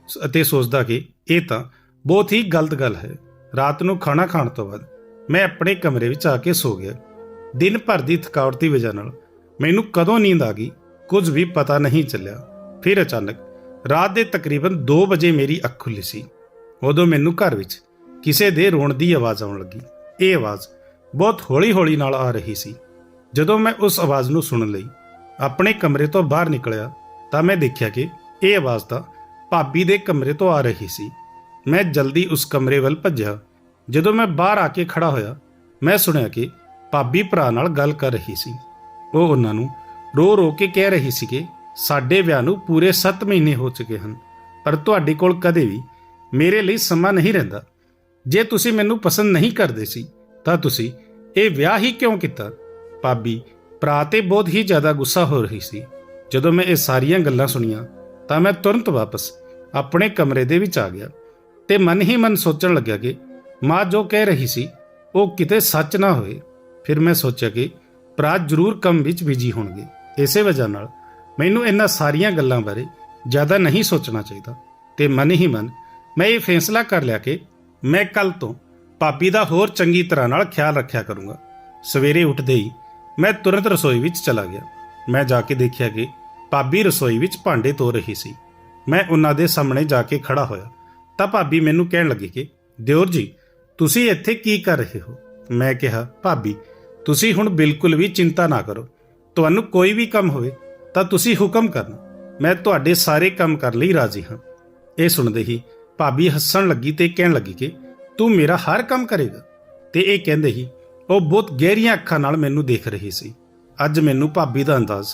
[SPEAKER 1] ਸ- ਅਤੇ ਸੋਚਦਾ ਕਿ ਇਹ ਤਾਂ ਬਹੁਤ ਹੀ ਗਲਤ ਗੱਲ ਹੈ। ਰਾਤ ਨੂੰ ਖਾਣਾ ਖਾਣ ਤੋਂ ਬਾਅਦ ਮੈਂ ਆਪਣੇ ਕਮਰੇ ਵਿੱਚ ਆ ਕੇ ਸੋ ਗਿਆ। ਦਿਨ ਭਰ ਦੀ ਥਕਾਵਟ ਦੀ ਵਜ੍ਹਾ ਨਾਲ ਮੈਨੂੰ ਕਦੋਂ ਨੀਂਦ ਆ ਗਈ? ਕੁਝ ਵੀ ਪਤਾ ਨਹੀਂ ਚੱਲਿਆ। ਫਿਰ ਅਚਾਨਕ ਰਾਤ ਦੇ ਤਕਰੀਬਨ 2 ਵਜੇ ਮੇਰੀ ਅੱਖ ਖੁੱਲੀ ਸੀ। ਉਦੋਂ ਮੈਨੂੰ ਘਰ ਵਿੱਚ ਕਿਸੇ ਦੇ ਰੋਣ ਦੀ ਆਵਾਜ਼ ਆਉਣ ਲੱਗੀ। ਇਹ ਆਵਾਜ਼ ਬਹੁਤ ਹੌਲੀ-ਹੌਲੀ ਨਾਲ ਆ ਰਹੀ ਸੀ। ਜਦੋਂ ਮੈਂ ਉਸ ਆਵਾਜ਼ ਨੂੰ ਸੁਣਨ ਲਈ ਆਪਣੇ ਕਮਰੇ ਤੋਂ ਬਾਹਰ ਨਿਕਲਿਆ, ਤਾਂ ਮੈਂ ਦੇਖਿਆ ਕਿ ਇਹ ਆਵਾਜ਼ ਤਾਂ ਭਾਬੀ ਦੇ ਕਮਰੇ ਤੋਂ ਆ ਰਹੀ ਸੀ। ਮੈਂ ਜਲਦੀ ਉਸ ਕਮਰੇ ਵੱਲ ਭੱਜਿਆ। ਜਦੋਂ ਮੈਂ ਬਾਹਰ ਆ ਕੇ ਖੜਾ ਹੋਇਆ, ਮੈਂ ਸੁਣਿਆ ਕਿ ਭਾਬੀ ਭਰਾ ਨਾਲ ਗੱਲ ਕਰ ਰਹੀ ਸੀ। ਉਹ ਉਹਨਾਂ ਨੂੰ ਰੋ ਰੋ ਕੇ ਕਹਿ ਰਹੀ ਸੀ ਕਿ ਸਾਡੇ ਵਿਆਹ ਨੂੰ ਪੂਰੇ 7 ਮਹੀਨੇ ਹੋ ਚੁੱਕੇ ਹਨ, ਪਰ ਤੁਹਾਡੇ ਕੋਲ ਕਦੇ ਵੀ ਮੇਰੇ ਲਈ ਸਮਾਂ ਨਹੀਂ ਰਹਿੰਦਾ। ਜੇ ਤੁਸੀਂ ਮੈਨੂੰ ਪਸੰਦ ਨਹੀਂ ਕਰਦੇ ਸੀ, ਤਾਂ ਤੁਸੀਂ ਇਹ ਵਿਆਹ ਹੀ ਕਿਉਂ ਕੀਤਾ? ਭਾਬੀ ਭਰਾ ਤੇ ਬਹੁਤ ਹੀ ਜ਼ਿਆਦਾ ਗੁੱਸਾ ਹੋ ਰਹੀ ਸੀ। ਜਦੋਂ ਮੈਂ ਇਹ ਸਾਰੀਆਂ ਗੱਲਾਂ ਸੁਣੀਆਂ, ਤਾਂ ਮੈਂ ਤੁਰੰਤ ਵਾਪਸ ਆਪਣੇ ਕਮਰੇ ਦੇ ਵਿੱਚ ਆ ਗਿਆ ਤੇ ਮਨ ਹੀ ਮਨ ਸੋਚਣ ਲੱਗਿਆ ਕਿ ਮਾਂ ਜੋ ਕਹਿ ਰਹੀ ਸੀ, ਉਹ ਕਿਤੇ ਸੱਚ ਨਾ ਹੋਵੇ। ਫਿਰ ਮੈਂ ਸੋਚਿਆ ਕਿ ਅਪਰਾਧ ਜ਼ਰੂਰ ਕੰਮ ਵਿੱਚ ਬਿਜ਼ੀ ਹੋਣਗੇ। ਇਸੇ ਵਜ੍ਹਾ ਨਾਲ ਮੈਨੂੰ ਇਹਨਾਂ ਸਾਰੀਆਂ ਗੱਲਾਂ ਬਾਰੇ ਜ਼ਿਆਦਾ ਨਹੀਂ ਸੋਚਣਾ ਚਾਹੀਦਾ ਤੇ ਮਨ ਹੀ ਮਨ ਮੈਂ ਇਹ ਫੈਸਲਾ ਕਰ ਲਿਆ ਕਿ ਮੈਂ ਕੱਲ ਤੋਂ ਭਾਬੀ ਦਾ ਹੋਰ ਚੰਗੀ ਤਰ੍ਹਾਂ ਨਾਲ ਖਿਆਲ ਰੱਖਿਆ ਕਰੂੰਗਾ। ਸਵੇਰੇ ਉੱਠਦੇ ਹੀ ਮੈਂ ਤੁਰੰਤ ਰਸੋਈ ਵਿੱਚ ਚਲਾ ਗਿਆ। ਮੈਂ ਜਾ ਕੇ ਦੇਖਿਆ ਕਿ ਭਾਬੀ ਰਸੋਈ ਵਿੱਚ ਭਾਂਡੇ ਧੋ ਰਹੀ ਸੀ। ਮੈਂ ਉਹਨਾਂ ਦੇ ਸਾਹਮਣੇ ਜਾ ਕੇ ਖੜਾ ਹੋਇਆ। ਤਾਂ ਭਾਬੀ ਮੈਨੂੰ ਕਹਿਣ ਲੱਗੀ ਕਿ, ਦਿਓਰ ਜੀ, ਤੁਸੀਂ ਇੱਥੇ ਕੀ ਕਰ ਰਹੇ ਹੋ? ਮੈਂ ਕਿਹਾ, ਭਾਬੀ ਤੁਸੀਂ ਹੁਣ ਬਿਲਕੁਲ ਵੀ ਚਿੰਤਾ ਨਾ ਕਰੋ। ਤੁਹਾਨੂੰ ਕੋਈ ਵੀ ਕੰਮ ਹੋਵੇ, ਤਾਂ ਤੁਸੀਂ ਹੁਕਮ ਕਰਨਾ। ਮੈਂ ਤੁਹਾਡੇ ਸਾਰੇ ਕੰਮ ਕਰਨ ਲਈ ਰਾਜ਼ੀ ਹਾਂ। ਇਹ ਸੁਣਦੇ ਹੀ ਭਾਬੀ ਹੱਸਣ ਲੱਗੀ ਤੇ ਕਹਿਣ ਲੱਗੀ ਕਿ ਤੂੰ ਮੇਰਾ ਹਰ ਕੰਮ ਕਰੇਗਾ। ਤੇ ਇਹ ਕਹਿੰਦੇ ਹੀ ਉਹ ਬਹੁਤ ਗਹਿਰੀਆਂ ਅੱਖਾਂ ਨਾਲ ਮੈਨੂੰ ਦੇਖ ਰਹੀ ਸੀ। ਅੱਜ ਮੈਨੂੰ ਭਾਬੀ ਦਾ ਅੰਦਾਜ਼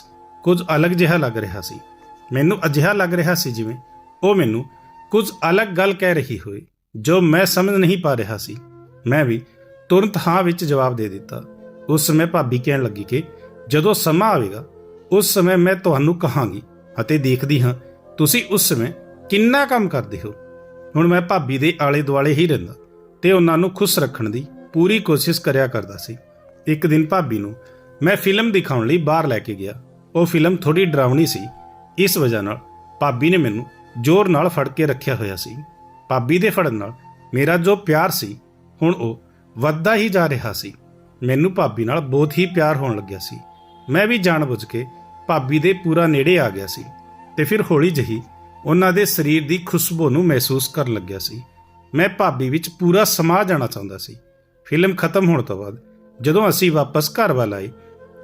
[SPEAKER 1] ਕੁਝ ਅਲੱਗ ਜਿਹਾ ਲੱਗ ਰਿਹਾ ਸੀ। ਮੈਨੂੰ ਅਜਿਹਾ ਲੱਗ ਰਿਹਾ ਸੀ ਜਿਵੇਂ ਉਹ ਮੈਨੂੰ ਕੁਝ ਅਲੱਗ ਗੱਲ ਕਹਿ ਰਹੀ ਹੋਵੇ, ਜੋ ਮੈਂ ਸਮਝ ਨਹੀਂ ਪਾ ਰਿਹਾ ਸੀ। ਮੈਂ ਵੀ ਤੁਰੰਤ ਹਾਂ ਵਿੱਚ ਜਵਾਬ ਦੇ ਦਿੱਤਾ। ਉਸ ਸਮੇਂ ਭਾਬੀ ਕਹਿਣ ਲੱਗੀ ਕਿ ਜਦੋਂ ਸਮਾਂ ਆਵੇਗਾ, ਉਸ ਸਮੇਂ ਮੈਂ ਤੁਹਾਨੂੰ ਕਹਾਂਗੀ ਅਤੇ ਦੇਖਦੀ ਹਾਂ ਤੁਸੀਂ ਉਸ ਸਮੇਂ ਕਿੰਨਾ ਕੰਮ ਕਰਦੇ ਹੋ। ਹੁਣ ਮੈਂ ਭਾਬੀ ਦੇ ਆਲੇ ਦੁਆਲੇ ਹੀ ਰਹਿੰਦਾ ਤੇ ਉਹਨਾਂ ਨੂੰ ਖੁਸ਼ ਰੱਖਣ ਦੀ ਪੂਰੀ ਕੋਸ਼ਿਸ਼ ਕਰਿਆ ਕਰਦਾ ਸੀ। ਇੱਕ ਦਿਨ ਭਾਬੀ ਨੂੰ ਮੈਂ ਫਿਲਮ ਦਿਖਾਉਣ ਲਈ ਬਾਹਰ ਲੈ ਕੇ ਗਿਆ। ਉਹ ਫਿਲਮ ਥੋੜੀ ਡਰਾਵਣੀ ਸੀ। ਇਸ ਵਜ੍ਹਾ ਨਾਲ ਭਾਬੀ ਨੇ ਮੈਨੂੰ ਜ਼ੋਰ ਨਾਲ ਫੜ ਕੇ ਰੱਖਿਆ ਹੋਇਆ ਸੀ। ਭਾਬੀ ਦੇ ਫੜਨ ਨਾਲ ਮੇਰਾ ਜੋ ਪਿਆਰ ਸੀ, ਹੁਣ ਉਹ ਵੱਧਦਾ ਹੀ ਜਾ ਰਿਹਾ ਸੀ। ਮੈਨੂੰ ਭਾਬੀ ਨਾਲ ਬਹੁਤ ਹੀ ਪਿਆਰ ਹੋਣ ਲੱਗਿਆ ਸੀ। ਮੈਂ ਵੀ ਜਾਣਬੁੱਝ ਕੇ ਭਾਬੀ ਦੇ ਪੂਰਾ ਨੇੜੇ ਆ ਗਿਆ ਸੀ ਤੇ ਫਿਰ ਹੌਲੀ ਜਹੀ ਉਹਨਾਂ ਦੇ ਸਰੀਰ ਦੀ ਖੁਸ਼ਬੂ ਨੂੰ ਮਹਿਸੂਸ ਕਰਨ ਲੱਗਿਆ ਸੀ। ਮੈਂ ਭਾਬੀ ਵਿੱਚ ਪੂਰਾ ਸਮਾ ਜਾਣਾ ਚਾਹੁੰਦਾ ਸੀ। ਫਿਲਮ ਖਤਮ ਹੋਣ ਤੋਂ ਬਾਅਦ ਜਦੋਂ ਅਸੀਂ ਵਾਪਸ ਘਰ ਵੱਲ ਆਏ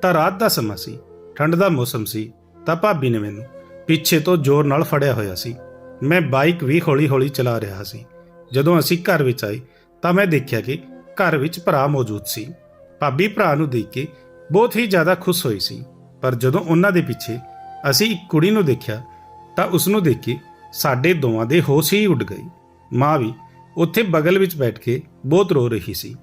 [SPEAKER 1] ਤਾਂ ਰਾਤ ਦਾ ਸਮਾਂ ਸੀ, ਠੰਡ ਦਾ ਮੌਸਮ ਸੀ ਤਾਂ ਭਾਬੀ ਨੇ ਮੈਨੂੰ ਪਿੱਛੇ ਤੋਂ ਜ਼ੋਰ ਨਾਲ ਫੜਿਆ ਹੋਇਆ ਸੀ। ਮੈਂ ਬਾਈਕ ਵੀ ਹੌਲੀ-ਹੌਲੀ ਚਲਾ ਰਿਹਾ ਸੀ। ਜਦੋਂ ਅਸੀਂ ਘਰ ਵਿੱਚ ਆਏ ਤਾਂ ਮੈਂ ਦੇਖਿਆ ਕਿ ਘਰ ਵਿੱਚ ਭਰਾ ਮੌਜੂਦ ਸੀ। ਭਾਬੀ ਭਰਾ ਨੂੰ ਦੇਖ ਕੇ ਬਹੁਤ ਹੀ ਜ਼ਿਆਦਾ ਖੁਸ਼ ਹੋਈ ਸੀ। ਪਰ ਜਦੋਂ ਉਹਨਾਂ ਦੇ ਪਿੱਛੇ ਅਸੀਂ ਇੱਕ ਕੁੜੀ ਨੂੰ ਦੇਖਿਆ, ਤਾਂ ਉਸ ਨੂੰ ਦੇਖ ਕੇ ਸਾਡੇ ਦੋਵਾਂ ਦੇ ਹੋਸ਼ ਹੀ ਉੱਡ ਗਏ। ਮਾਂ ਵੀ ਉੱਥੇ ਬਗਲ ਵਿੱਚ ਬੈਠ ਕੇ ਬਹੁਤ ਰੋ ਰਹੀ ਸੀ।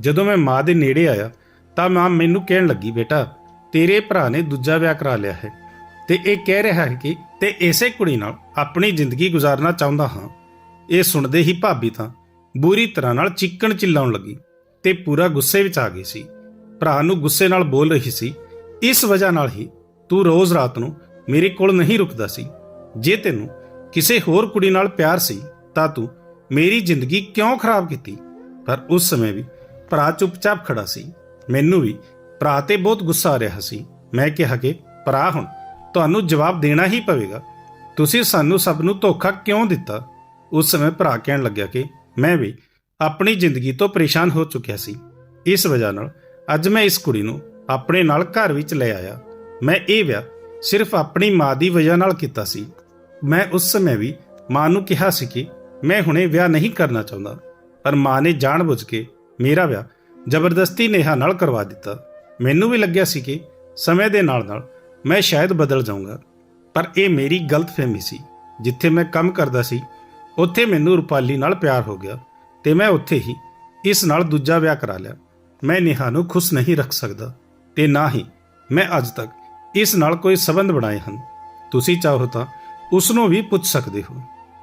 [SPEAKER 1] ਜਦੋਂ ਮੈਂ ਮਾਂ ਦੇ ਨੇੜੇ ਆਇਆ, ਤਾਂ ਮਾਂ ਮੈਨੂੰ ਕਹਿਣ ਲੱਗੀ, ਬੇਟਾ, ਤੇਰੇ ਭਰਾ ਨੇ ਦੂਜਾ ਵਿਆਹ ਕਰਾ ਲਿਆ ਹੈ ਤੇ ਇਹ ਕਹਿ ਰਿਹਾ ਹੈ ਕਿ ਤੇ ਇਸੇ ਕੁੜੀ ਨਾਲ ਆਪਣੀ ਜ਼ਿੰਦਗੀ ਗੁਜ਼ਾਰਨਾ ਚਾਹੁੰਦਾ ਹਾਂ। ਇਹ ਸੁਣਦੇ ਹੀ ਭਾਬੀ ਤਾਂ ਬੁਰੀ ਤਰ੍ਹਾਂ ਨਾਲ ਚਿੱਕਣ ਚਿੱਲਾਉਣ ਲੱਗੀ। ਤੇ ਪੂਰਾ ਗੁੱਸੇ ਵਿੱਚ ਆ ਗਈ ਸੀ। ਭਰਾ ਨੂੰ ਗੁੱਸੇ ਨਾਲ ਬੋਲ ਰਹੀ ਸੀ, ਇਸ ਵਜ੍ਹਾ ਨਾਲ ਹੀ ਤੂੰ ਰੋਜ਼ ਰਾਤ ਨੂੰ ਮੇਰੇ ਕੋਲ ਨਹੀਂ ਰੁਕਦਾ ਸੀ। ਜੇ ਤੈਨੂੰ ਕਿਸੇ ਹੋਰ ਕੁੜੀ ਨਾਲ ਪਿਆਰ ਸੀ, ਤਾਂ ਤੂੰ ਮੇਰੀ ਜ਼ਿੰਦਗੀ ਕਿਉਂ ਖਰਾਬ ਕੀਤੀ? ਪਰ ਉਸ ਸਮੇਂ ਵੀ ਭਰਾ ਚੁੱਪਚਾਪ ਖੜਾ ਸੀ। ਮੈਨੂੰ ਵੀ ਭਰਾ ਤੇ ਬਹੁਤ ਗੁੱਸਾ ਆ ਰਿਹਾ ਸੀ। ਮੈਂ ਕਿਹਾ ਕਿ ਭਰਾ ਹੁਣ ਤੁਹਾਨੂੰ ਜਵਾਬ ਦੇਣਾ ਹੀ ਪਵੇਗਾ। ਤੁਸੀਂ ਸਾਨੂੰ ਸਭ ਨੂੰ ਧੋਖਾ ਕਿਉਂ ਦਿੱਤਾ? ਉਸ ਸਮੇਂ ਭਰਾ ਕਹਿਣ ਲੱਗਿਆ ਕਿ ਮੈਂ ਵੀ ਆਪਣੀ ਜ਼ਿੰਦਗੀ ਤੋਂ ਪਰੇਸ਼ਾਨ ਹੋ ਚੁੱਕਿਆ ਸੀ। ਇਸ ਵਜ੍ਹਾ ਨਾਲ ਅੱਜ ਮੈਂ ਇਸ ਕੁੜੀ ਨੂੰ ਆਪਣੇ ਨਾਲ ਘਰ ਵਿੱਚ ਲੈ ਆਇਆ। ਮੈਂ ਇਹ ਵਿਆਹ ਸਿਰਫ ਆਪਣੀ ਮਾਂ ਦੀ ਵਜ੍ਹਾ ਨਾਲ ਕੀਤਾ ਸੀ। ਮੈਂ ਉਸ ਸਮੇਂ ਵੀ ਮਾਂ ਨੂੰ ਕਿਹਾ ਸੀ ਕਿ ਮੈਂ ਹੁਣੇ ਵਿਆਹ ਨਹੀਂ ਕਰਨਾ ਚਾਹੁੰਦਾ, ਪਰ ਮਾਂ ਨੇ ਜਾਣਬੁੱਝ ਕੇ ਮੇਰਾ ਵਿਆਹ ਜ਼ਬਰਦਸਤੀ ਨੇਹਾ ਨਾਲ ਕਰਵਾ ਦਿੱਤਾ। ਮੈਨੂੰ ਵੀ ਲੱਗਿਆ ਸੀ ਕਿ ਸਮੇਂ ਦੇ ਨਾਲ-ਨਾਲ ਮੈਂ ਸ਼ਾਇਦ ਬਦਲ ਜਾਊਂਗਾ, ਪਰ ਇਹ ਮੇਰੀ ਗਲਤਫਹਿਮੀ ਸੀ। ਜਿੱਥੇ ਮੈਂ ਕੰਮ ਕਰਦਾ ਸੀ, ਉੱਥੇ ਮੈਨੂੰ ਰੁਪਾਲੀ ਨਾਲ ਪਿਆਰ ਹੋ ਗਿਆ। ਤੇ ਮੈਂ ਉੱਥੇ ਹੀ ਇਸ ਨਾਲ ਦੂਜਾ ਵਿਆਹ ਕਰਾ ਲਿਆ। ਮੈਂ ਨੇਹਾ ਨੂੰ ਖੁਸ਼ ਨਹੀਂ ਰੱਖ ਸਕਦਾ ਤੇ ਨਾ ਹੀ ਮੈਂ ਅੱਜ ਤੱਕ ਇਸ ਨਾਲ ਕੋਈ ਸਬੰਧ ਬਣਾਏ ਹਨ। ਤੁਸੀਂ ਚਾਹੋ ਤਾਂ ਉਸ ਨੂੰ ਵੀ ਪੁੱਛ ਸਕਦੇ ਹੋ।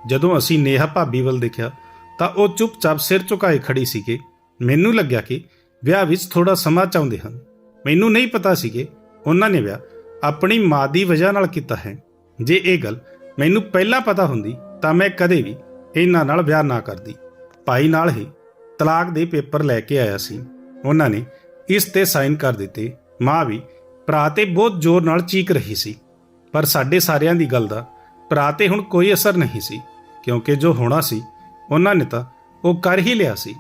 [SPEAKER 1] ਜਦੋਂ ਅਸੀਂ ਨੇਹਾ ਭਾਬੀ ਵੱਲ ਦੇਖਿਆ ਤਾਂ ਉਹ ਚੁੱਪਚਾਪ ਸਿਰ ਝੁਕਾਏ ਖੜੀ ਸੀ ਕਿ ਮੈਨੂੰ ਲੱਗਿਆ ਕਿ ਵਿਆਹ ਵਿੱਚ ਥੋੜਾ ਸਮਾਂ ਚਾਹੁੰਦੇ ਹਨ। ਮੈਨੂੰ ਨਹੀਂ ਪਤਾ ਸੀ ਕਿ ਉਹਨਾਂ ਨੇ ਵਿਆਹ ਆਪਣੀ ਮਾਂ ਦੀ ਵਜ੍ਹਾ ਨਾਲ ਕੀਤਾ ਹੈ। ਜੇ ਇਹ ਗੱਲ ਮੈਨੂੰ ਪਹਿਲਾਂ ਪਤਾ ਹੁੰਦੀ ਤਾਂ ਮੈਂ ਕਦੇ ਵੀ ਇਹਨਾਂ ਨਾਲ ਵਿਆਹ ਨਾ ਕਰਦੀ। ਭਾਈ ਨਾਲ ਹੀ ਤਲਾਕ ਦੇ ਪੇਪਰ ਲੈ ਕੇ ਆਇਆ ਸੀ। ਉਹਨਾਂ ਨੇ ਇਸ ਤੇ ਸਾਈਨ ਕਰ ਦਿੱਤੇ। ਮਾਂ ਵੀ ਭਰਾ ਤੇ ਬਹੁਤ ਜ਼ੋਰ ਨਾਲ ਚੀਕ ਰਹੀ ਸੀ। ਪਰ ਸਾਡੇ ਸਾਰਿਆਂ ਦੀ ਗੱਲ ਦਾ ਭਰਾ ਤੇ ਹੁਣ ਕੋਈ ਅਸਰ ਨਹੀਂ ਸੀ, ਕਿਉਂਕਿ ਜੋ ਹੋਣਾ ਸੀ, ਉਹਨਾਂ ਨੇ ਤਾਂ ਉਹ ਕਰ ਹੀ ਲਿਆ ਸੀ।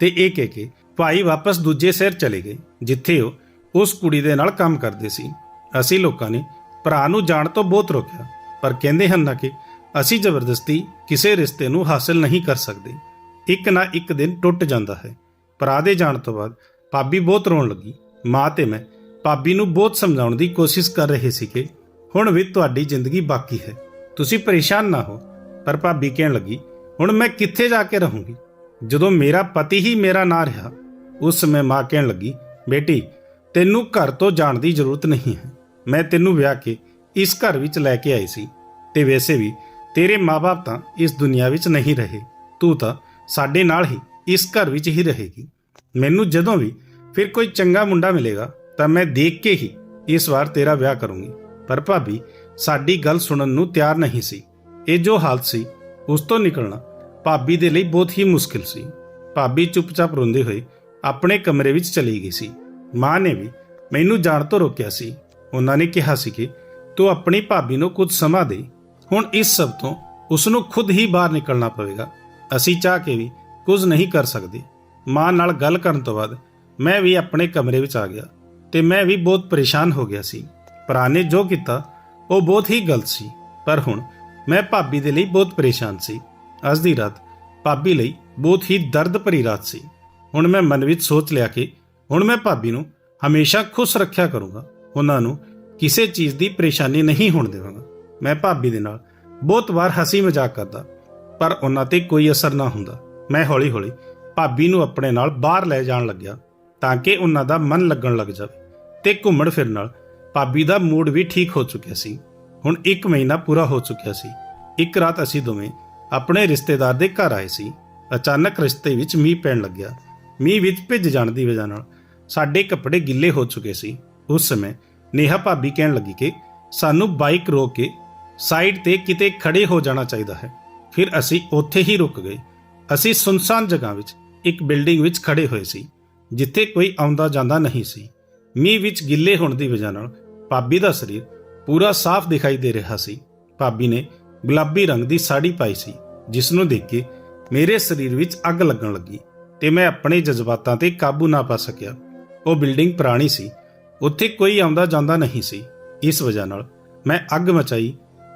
[SPEAKER 1] ਤੇ ਇਹ ਕਹਿ ਕੇ ਭਾਈ ਵਾਪਸ ਦੂਜੇ ਸ਼ਹਿਰ ਚਲੇ ਗਏ, ਜਿੱਥੇ ਉਹ ਉਸ ਕੁੜੀ ਦੇ ਨਾਲ ਕੰਮ ਕਰਦੇ ਸੀ। ਅਸੀਂ ਲੋਕਾਂ ਨੇ ਭਰਾ ਨੂੰ ਜਾਣ ਤੋਂ ਬਹੁਤ ਰੋਕਿਆ, ਪਰ ਕਹਿੰਦੇ ਹਨ ਨਾ ਕਿ ਅਸੀਂ ਜ਼ਬਰਦਸਤੀ ਕਿਸੇ ਰਿਸ਼ਤੇ ਨੂੰ ਹਾਸਲ ਨਹੀਂ ਕਰ ਸਕਦੇ। ਇੱਕ ਨਾ ਇੱਕ ਦਿਨ ਟੁੱਟ ਜਾਂਦਾ ਹੈ। ਭਰਾ ਦੇ ਜਾਣ ਤੋਂ ਬਾਅਦ ਭਾਬੀ ਬਹੁਤ ਰੋਣ ਲੱਗੀ। ਮਾਂ ਤੇ ਮੈਂ ਭਾਬੀ ਨੂੰ ਬਹੁਤ ਸਮਝਾਉਣ ਦੀ ਕੋਸ਼ਿਸ਼ ਕਰ ਰਹੇ ਸੀ ਕਿ ਹੁਣ ਵੀ ਤੁਹਾਡੀ ਜ਼ਿੰਦਗੀ ਬਾਕੀ ਹੈ। ਤੁਸੀਂ ਪਰੇਸ਼ਾਨ ਨਾ ਹੋ। ਪਰ ਭਾਬੀ ਕਹਿਣ ਲੱਗੀ, ਹੁਣ ਮੈਂ ਕਿੱਥੇ ਜਾ ਕੇ ਰਹੂੰਗੀ? ਜਦੋਂ ਮੇਰਾ ਪਤੀ ਹੀ ਮੇਰਾ ਨਾ ਰਿਹਾ, ਉਸ ਸਮੇਂ ਮਾਂ ਕਹਿਣ ਲੱਗੀ, ਬੇਟੀ, ਤੈਨੂੰ ਘਰ ਤੋਂ ਜਾਣ ਦੀ ਜ਼ਰੂਰਤ ਨਹੀਂ ਹੈ। ਮੈਂ ਤੈਨੂੰ ਵਿਆਹ ਕੇ ਇਸ ਘਰ ਵਿੱਚ ਲੈ ਕੇ ਆਈ ਸੀ ਤੇ ਵੈਸੇ ਵੀ ਤੇਰੇ ਮਾਪੇ ਤਾਂ ਇਸ ਦੁਨੀਆ ਵਿੱਚ ਨਹੀਂ ਰਹੇ। ਤੂੰ ਤਾਂ ਸਾਡੇ ਨਾਲ ਹੀ, ਇਸ ਘਰ ਵਿੱਚ ਹੀ ਰਹੇਗੀ। ਮੈਨੂੰ ਜਦੋਂ ਵੀ ਫਿਰ ਕੋਈ ਚੰਗਾ ਮੁੰਡਾ ਮਿਲੇਗਾ, ਤਾਂ ਮੈਂ ਦੇਖ ਕੇ ਹੀ ਇਸ ਵਾਰ ਤੇਰਾ ਵਿਆਹ ਕਰੂੰਗੀ। ਪਰ ਭਾਬੀ, ਸਾਡੀ ਗੱਲ ਸੁਣਨ ਨੂੰ ਤਿਆਰ ਨਹੀਂ ਸੀ। ਇਹ ਜੋ ਹਾਲਤ ਸੀ, ਉਸ ਤੋਂ ਨਿਕਲਣਾ ਭਾਬੀ ਦੇ ਲਈ ਬਹੁਤ ਹੀ ਮੁਸ਼ਕਿਲ ਸੀ। ਭਾਬੀ ਚੁੱਪਚਾਪ ਰੋਂਦੇ ਹੋਏ ਆਪਣੇ ਕਮਰੇ ਵਿੱਚ ਚਲੀ ਗਈ ਸੀ। ਮਾਂ ਨੇ ਵੀ ਮੈਨੂੰ ਜਾਣ ਤੋਂ ਰੋਕਿਆ ਸੀ। ਉਹਨਾਂ ਨੇ ਕਿਹਾ ਸੀ ਕਿ ਤੂੰ ਆਪਣੀ ਭਾਬੀ ਨੂੰ ਕੁਝ ਸਮਾਂ ਦੇ। ਹੁਣ ਇਸ ਸਭ ਤੋਂ ਉਸ ਨੂੰ ਖੁਦ ਹੀ ਬਾਹਰ ਨਿਕਲਣਾ ਪਵੇਗਾ। ਅਸੀਂ ਚਾਹ ਕੇ ਵੀ ਕੁਝ ਨਹੀਂ ਕਰ ਸਕਦੇ। ਮਾਂ ਨਾਲ ਗੱਲ ਕਰਨ ਤੋਂ ਬਾਅਦ ਮੈਂ ਵੀ ਆਪਣੇ ਕਮਰੇ ਵਿੱਚ ਆ ਗਿਆ ਤੇ ਮੈਂ ਵੀ ਬਹੁਤ ਪਰੇਸ਼ਾਨ ਹੋ ਗਿਆ ਸੀ। ਭਰਾ ਨੇ ਜੋ ਕੀਤਾ, ਉਹ ਬਹੁਤ ਹੀ ਗਲਤ ਸੀ। ਪਰ ਹੁਣ ਮੈਂ ਭਾਬੀ ਦੇ ਲਈ ਬਹੁਤ ਪਰੇਸ਼ਾਨ ਸੀ। ਅੱਜ ਦੀ ਰਾਤ ਭਾਬੀ ਲਈ ਬਹੁਤ ਹੀ ਦਰਦ ਭਰੀ ਰਾਤ ਸੀ। ਹੁਣ ਮੈਂ ਮਨ ਵਿੱਚ ਸੋਚ ਲਿਆ ਕਿ ਹੁਣ ਮੈਂ ਭਾਬੀ ਨੂੰ ਹਮੇਸ਼ਾ ਖੁਸ਼ ਰੱਖਿਆ ਕਰੂੰਗਾ। ਉਹਨਾਂ ਨੂੰ ਕਿਸੇ ਚੀਜ਼ ਦੀ ਪਰੇਸ਼ਾਨੀ ਨਹੀਂ ਹੋਣ ਦੇਵਾਂਗਾ। ਮੈਂ ਭਾਬੀ ਦੇ ਨਾਲ ਬਹੁਤ ਵਾਰ ਹਸੀ ਮਜ਼ਾਕ ਕਰਦਾ ਪਰ ਉਹਨਾਂ ਤੇ ਕੋਈ ਅਸਰ ਨਾ ਹੁੰਦਾ। ਮੈਂ ਹੌਲੀ-ਹੌਲੀ ਭਾਬੀ ਨੂੰ ਆਪਣੇ ਨਾਲ ਬਾਹਰ ਲੈ ਜਾਣ ਲੱਗਿਆ ਤਾਂ ਕਿ ਉਹਨਾਂ ਦਾ ਮਨ ਲੱਗਣ ਲੱਗ ਜਾਵੇ ਤੇ ਘੁੰਮਣ ਫਿਰਨ ਨਾਲ ਭਾਬੀ ਦਾ ਮੂਡ ਵੀ ਠੀਕ ਹੋ ਚੁੱਕਿਆ ਸੀ। ਹੁਣ 1 ਮਹੀਨਾ ਪੂਰਾ ਹੋ ਚੁੱਕਿਆ ਸੀ। ਇੱਕ ਰਾਤ ਅਸੀਂ ਦੋਵੇਂ ਆਪਣੇ ਰਿਸ਼ਤੇਦਾਰ ਦੇ ਘਰ ਆਏ ਸੀ। ਅਚਾਨਕ ਰਸਤੇ ਵਿੱਚ ਮੀਂਹ ਪੈਣ ਲੱਗਿਆ। ਮੀਂਹ ਵਿੱਚ ਭਿੱਜ ਜਾਣ ਦੀ ਵਜ੍ਹਾ ਨਾਲ ਸਾਡੇ ਕੱਪੜੇ ਗਿੱਲੇ ਹੋ ਚੁੱਕੇ ਸੀ। ਉਸ ਸਮੇਂ ਨੇਹਾ ਭਾਬੀ ਕਹਿਣ ਲੱਗੀ ਕਿ ਸਾਨੂੰ ਬਾਈਕ ਰੋਕ ਕੇ ਸਾਈਡ ਤੇ ਕਿਤੇ ਖੜੇ ਹੋ ਜਾਣਾ ਚਾਹੀਦਾ ਹੈ। ਫਿਰ ਅਸੀਂ ਉੱਥੇ ਹੀ ਰੁਕ ਗਏ। ਅਸੀਂ ਸੁਨਸਾਨ ਜਗ੍ਹਾ ਵਿੱਚ, ਇੱਕ ਬਿਲਡਿੰਗ ਵਿੱਚ ਖੜੇ ਹੋਏ ਸੀ, ਜਿੱਥੇ ਕੋਈ ਆਉਂਦਾ ਜਾਂਦਾ ਨਹੀਂ ਸੀ। ਮੀਂਹ ਵਿੱਚ ਗਿੱਲੇ ਹੋਣ ਦੀ ਵਜ੍ਹਾ ਨਾਲ ਭਾਬੀ ਦਾ ਸਰੀਰ ਪੂਰਾ ਸਾਫ਼ ਦਿਖਾਈ ਦੇ ਰਿਹਾ ਸੀ। ਭਾਬੀ ਨੇ ਗੁਲਾਬੀ ਰੰਗ ਦੀ ਸਾੜੀ ਪਾਈ ਸੀ, ਜਿਸ ਨੂੰ ਦੇਖ ਕੇ ਮੇਰੇ ਸਰੀਰ ਵਿੱਚ ਅੱਗ ਲੱਗਣ ਲੱਗੀ ਤੇ ਮੈਂ ਆਪਣੇ ਜਜ਼ਬਾਤਾਂ ਤੇ ਕਾਬੂ ਨਾ ਪਾ ਸਕਿਆ। ਉਹ ਬਿਲਡਿੰਗ ਪੁਰਾਣੀ ਸੀ, ਉੱਥੇ ਕੋਈ ਆਉਂਦਾ ਜਾਂਦਾ ਨਹੀਂ ਸੀ। ਇਸ ਵਜ੍ਹਾ ਨਾਲ ਮੈਂ ਅੱਗ ਮਚਾਈ,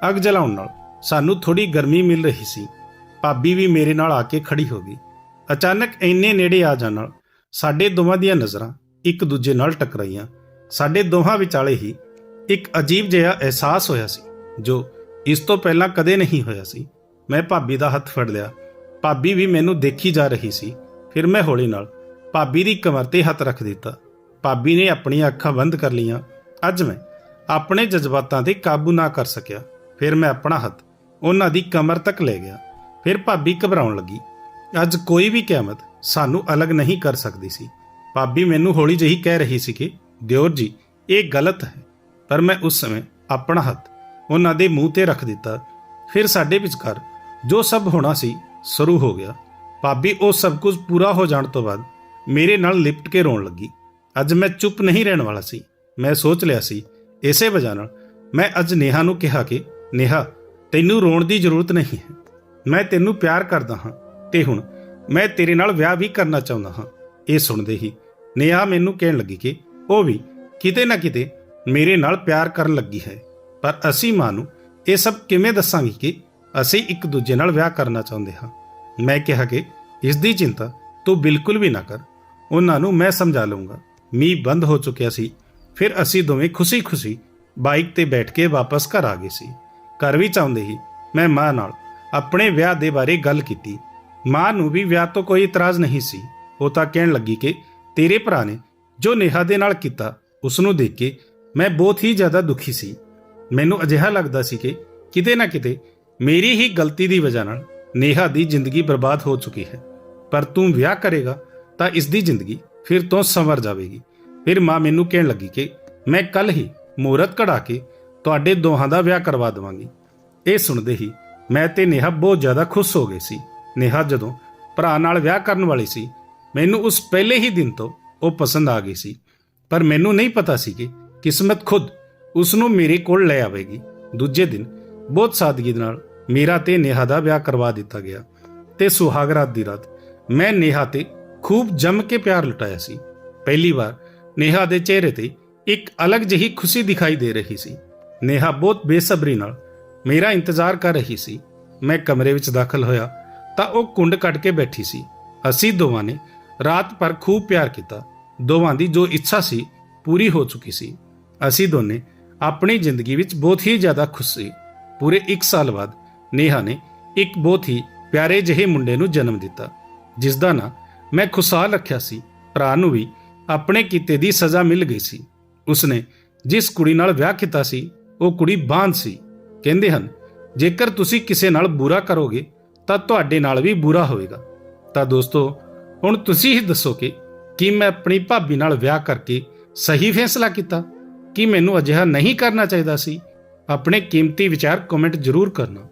[SPEAKER 1] ਅੱਗ ਜਲਾਉਣ ਨਾਲ ਸਾਨੂੰ ਥੋੜੀ ਗਰਮੀ ਮਿਲ ਰਹੀ ਸੀ। ਭਾਬੀ ਵੀ ਮੇਰੇ ਨਾਲ ਆ ਕੇ ਖੜੀ ਹੋ ਗਈ। ਅਚਾਨਕ ਇੰਨੇ ਨੇੜੇ ਆ ਜਾਣ ਨਾਲ ਸਾਡੇ ਦੋਵਾਂ ਦੀਆਂ ਨਜ਼ਰਾਂ ਇੱਕ ਦੂਜੇ ਨਾਲ ਟਕਰਾਈਆਂ। ਸਾਡੇ ਦੋਹਾਂ ਵਿਚਾਲੇ ਹੀ ਇੱਕ ਅਜੀਬ ਜਿਹਾ ਅਹਿਸਾਸ ਹੋਇਆ ਸੀ, ਜੋ ਇਸ ਤੋਂ ਪਹਿਲਾਂ ਕਦੇ ਨਹੀਂ ਹੋਇਆ ਸੀ। ਮੈਂ ਭਾਬੀ ਦਾ ਹੱਥ ਫੜ ਲਿਆ। ਭਾਬੀ ਵੀ ਮੈਨੂੰ ਦੇਖੀ ਜਾ ਰਹੀ ਸੀ। ਫਿਰ ਮੈਂ ਹੌਲੀ ਨਾਲ ਭਾਬੀ ਦੀ ਕਮਰ ਤੇ ਹੱਥ ਰੱਖ ਦਿੱਤਾ। ਭਾਬੀ ਨੇ ਆਪਣੀਆਂ ਅੱਖਾਂ ਬੰਦ ਕਰ ਲਈਆਂ। ਅੱਜ ਮੈਂ ਆਪਣੇ ਜਜ਼ਬਾਤਾਂ ਤੇ ਕਾਬੂ ਨਾ ਕਰ ਸਕਿਆ। ਫਿਰ ਮੈਂ ਆਪਣਾ ਹੱਥ ਉਹਨਾਂ ਦੀ ਕਮਰ ਤੱਕ ਲੈ ਗਿਆ। ਫਿਰ ਭਾਬੀ ਘਬਰਾਉਣ ਲੱਗੀ। ਅੱਜ ਕੋਈ ਵੀ ਕਿਆਮਤ ਸਾਨੂੰ ਅਲੱਗ ਨਹੀਂ ਕਰ ਸਕਦੀ ਸੀ। ਭਾਬੀ ਮੈਨੂੰ ਹੌਲੀ ਜਿਹੀ ਕਹਿ ਰਹੀ ਸੀ ਕਿ, ਦਿਓਰ ਜੀ, ਇਹ ਗਲਤ ਹੈ, ਪਰ ਮੈਂ ਉਸ ਸਮੇਂ ਆਪਣਾ ਹੱਥ ਉਹਨਾਂ ਦੇ ਮੂੰਹ ਤੇ ਰੱਖ ਦਿੱਤਾ। ਫਿਰ ਸਾਡੇ ਵਿਚਕਾਰ ਜੋ ਸਭ ਹੋਣਾ ਸੀ, ਸ਼ੁਰੂ ਹੋ ਗਿਆ। ਭਾਬੀ ਉਹ ਸਭ ਕੁਝ ਪੂਰਾ ਹੋ ਜਾਣ ਤੋਂ ਬਾਅਦ ਮੇਰੇ ਨਾਲ ਲਿਪਟ ਕੇ ਰੋਣ ਲੱਗੀ। ਅੱਜ ਮੈਂ ਚੁੱਪ ਨਹੀਂ ਰਹਿਣ ਵਾਲਾ ਸੀ। ਮੈਂ ਸੋਚ ਲਿਆ ਸੀ, ਇਸੇ ਵਜ੍ਹਾ ਨਾਲ ਮੈਂ ਅੱਜ ਨੇਹਾ ਨੂੰ ਕਿਹਾ ਕਿ, ਨੇਹਾ ਤੈਨੂੰ ਰੋਣ ਦੀ ਜ਼ਰੂਰਤ ਨਹੀਂ ਹੈ। ਮੈਂ ਤੈਨੂੰ ਪਿਆਰ ਕਰਦਾ ਹਾਂ ਤੇ ਹੁਣ ਮੈਂ ਤੇਰੇ ਨਾਲ ਵਿਆਹ ਵੀ ਕਰਨਾ ਚਾਹੁੰਦਾ ਹਾਂ। ਇਹ ਸੁਣਦੇ ਹੀ ਨੇਹਾ ਮੈਨੂੰ ਕਹਿਣ ਲੱਗੀ ਕਿ, ਉਹ ਵੀ ਕਿਤੇ ਨਾ ਕਿਤੇ ਮੇਰੇ ਨਾਲ ਪਿਆਰ ਕਰਨ ਲੱਗੀ ਹੈ। ਪਰ ਅਸੀਂ ਮਾਂ ਨੂੰ ਇਹ ਸਭ ਕਿਵੇਂ ਦੱਸਾਂਗੇ ਕਿ ਅਸੀਂ ਇੱਕ ਦੂਜੇ ਨਾਲ ਵਿਆਹ ਕਰਨਾ ਚਾਹੁੰਦੇ ਹਾਂ? ਮੈਂ ਕਿਹਾ ਕਿ, ਇਸ ਦੀ ਚਿੰਤਾ ਤੂੰ ਬਿਲਕੁਲ ਵੀ ਨਾ ਕਰ। ਉਹਨਾਂ ਨੂੰ ਮੈਂ ਸਮਝਾ ਲਵਾਂਗਾ ਮੀਂਹ ਬੰਦ ਹੋ ਚੁੱਕਿਆ ਸੀ। ਫਿਰ ਅਸੀਂ ਦੋਵੇਂ ਖੁਸ਼ੀ-ਖੁਸ਼ੀ ਬਾਈਕ ਤੇ ਬੈਠ ਕੇ ਵਾਪਸ ਘਰ ਆ ਗਏ ਸੀ। ਘਰ ਵਿੱਚ ਆਉਂਦੇ ਹੀ ਮੈਂ ਮਾਂ ਨਾਲ ਆਪਣੇ ਵਿਆਹ ਦੇ ਬਾਰੇ ਗੱਲ ਕੀਤੀ। ਮਾਂ ਨੂੰ ਵੀ ਵਿਆਹ ਤੋਂ ਕੋਈ ਇਤਰਾਜ਼ ਨਹੀਂ ਸੀ। ਉਹ ਤਾਂ ਕਹਿਣ ਲੱਗੀ ਕਿ ਤੇਰੇ ਭਰਾ ਨੇ ਜੋ ਨੇਹਾ ਦੇ ਨਾਲ ਕੀਤਾ ਉਸ ਨੂੰ ਦੇਖ ਕੇ ਮੈਂ ਬਹੁਤ ਹੀ ਜ਼ਿਆਦਾ ਦੁਖੀ ਸੀ। ਮੈਨੂੰ ਅਜਿਹਾ ਲੱਗਦਾ ਸੀ ਕਿ ਕਿਤੇ ਨਾ ਕਿਤੇ ਮੇਰੀ ਹੀ ਗਲਤੀ ਦੀ ਵਜ੍ਹਾ ਨਾਲ ਨੇਹਾ ਦੀ ਜ਼ਿੰਦਗੀ ਬਰਬਾਦ ਹੋ ਚੁੱਕੀ ਹੈ। ਪਰ ਤੂੰ ਵਿਆਹ ਕਰੇਗਾ ਤਾਂ ਇਸ ਦੀ ਜ਼ਿੰਦਗੀ ਫਿਰ ਤੋਂ ਸੰਵਰ ਜਾਵੇਗੀ। ਫਿਰ ਮਾਂ ਮੈਨੂੰ ਕਹਿਣ ਲੱਗੀ ਕਿ ਮੈਂ ਕੱਲ ਹੀ ਮੂਰਤ ਕਢਾ ਕੇ ਤੁਹਾਡੇ ਦੋਹਾਂ ਦਾ ਵਿਆਹ ਕਰਵਾ ਦੇਵਾਂਗੀ। ਇਹ ਸੁਣਦੇ ਹੀ ਮੈਂ ਤੇ ਨੇਹਾ ਬਹੁਤ ਜ਼ਿਆਦਾ ਖੁਸ਼ ਹੋ ਗਏ ਸੀ। ਨੇਹਾ ਜਦੋਂ ਭਰਾ ਨਾਲ ਵਿਆਹ ਕਰਨ ਵਾਲੀ ਸੀ, ਮੈਨੂੰ ਉਸ ਪਹਿਲੇ ਹੀ ਦਿਨ ਤੋਂ ਉਹ ਪਸੰਦ ਆ ਗਈ ਸੀ। ਪਰ ਮੈਨੂੰ ਨਹੀਂ ਪਤਾ ਸੀ ਕਿ ਕਿਸਮਤ ਖੁਦ ਉਸ ਨੂੰ ਮੇਰੇ ਕੋਲ ਲੈ ਆਵੇਗੀ। ਦੂਜੇ ਦਿਨ ਬਹੁਤ ਸਾਦਗੀ ਨਾਲ ਮੇਰਾ ਤੇ ਨੇਹਾ ਦਾ ਵਿਆਹ ਕਰਵਾ ਦਿੱਤਾ ਗਿਆ ਤੇ ਸੁਹਾਗ ਰਾਤ ਦੀ ਰਾਤ ਮੈਂ ਨੇਹਾ ਤੇ ਖੂਬ ਜੰਮ ਕੇ ਪਿਆਰ ਲੁਟਾਇਆ ਸੀ। ਪਹਿਲੀ ਵਾਰ ਨੇਹਾ ਦੇ ਚਿਹਰੇ ਤੇ ਇੱਕ ਅਲੱਗ ਜਿਹੀ ਖੁਸ਼ੀ ਦਿਖਾਈ ਦੇ ਰਹੀ ਸੀ। ਨੇਹਾ ਬਹੁਤ ਬੇਸਬਰੀ ਨਾਲ ਮੇਰਾ ਇੰਤਜ਼ਾਰ ਕਰ ਰਹੀ ਸੀ। ਮੈਂ ਕਮਰੇ ਵਿੱਚ ਦਾਖਲ ਹੋਇਆ ਤਾਂ ਉਹ ਕੁੰਡ ਕੱਢ ਕੇ ਬੈਠੀ ਸੀ। ਅਸੀਂ ਦੋਵਾਂ ਨੇ ਰਾਤ ਭਰ ਖੂਬ ਪਿਆਰ ਕੀਤਾ। ਦੋਵਾਂ ਦੀ ਜੋ ਇੱਛਾ ਸੀ, ਪੂਰੀ ਹੋ ਚੁੱਕੀ ਸੀ। ਅਸੀਂ ਦੋਨੇ ਆਪਣੀ ਜ਼ਿੰਦਗੀ ਵਿੱਚ ਬਹੁਤ ਹੀ ਜ਼ਿਆਦਾ ਖੁਸ਼ ਸੀ। ਪੂਰੇ 1 ਸਾਲ ਬਾਅਦ ਨੇਹਾ ਨੇ ਇੱਕ ਬਹੁਤ ਹੀ ਪਿਆਰੇ ਜਿਹੇ ਮੁੰਡੇ ਨੂੰ ਜਨਮ ਦਿੱਤਾ ਜਿਸ ਦਾ ਨਾਂ ਮੈਂ ਖੁਸ਼ਹਾਲ ਰੱਖਿਆ ਸੀ। ਭਰਾ ਨੂੰ ਵੀ ਆਪਣੇ ਕੀਤੇ ਦੀ ਸਜ਼ਾ ਮਿਲ ਗਈ ਸੀ। ਉਸਨੇ ਜਿਸ ਕੁੜੀ ਨਾਲ ਵਿਆਹ ਕੀਤਾ ਸੀ ਉਹ ਕੁੜੀ ਬਾਂਝ ਸੀ। ਕਹਿੰਦੇ ਹਨ, ਜੇਕਰ ਤੁਸੀਂ ਕਿਸੇ ਨਾਲ ਬੁਰਾ ਕਰੋਗੇ, ਤਾਂ ਤੁਹਾਡੇ ਨਾਲ ਵੀ ਬੁਰਾ ਹੋਵੇਗਾ। ਤਾਂ ਦੋਸਤੋ, ਹੁਣ ਤੁਸੀਂ ਹੀ ਦੱਸੋ ਕਿ ਕੀ ਮੈਂ ਆਪਣੀ ਭਾਬੀ ਨਾਲ ਵਿਆਹ ਕਰਕੇ ਸਹੀ ਫੈਸਲਾ ਕੀਤਾ? ਕੀ ਮੈਨੂੰ ਅਜਿਹਾ ਨਹੀਂ ਕਰਨਾ ਚਾਹੀਦਾ ਸੀ? ਆਪਣੇ ਕੀਮਤੀ ਵਿਚਾਰ ਕਮੈਂਟ ਜ਼ਰੂਰ ਕਰਨਾ।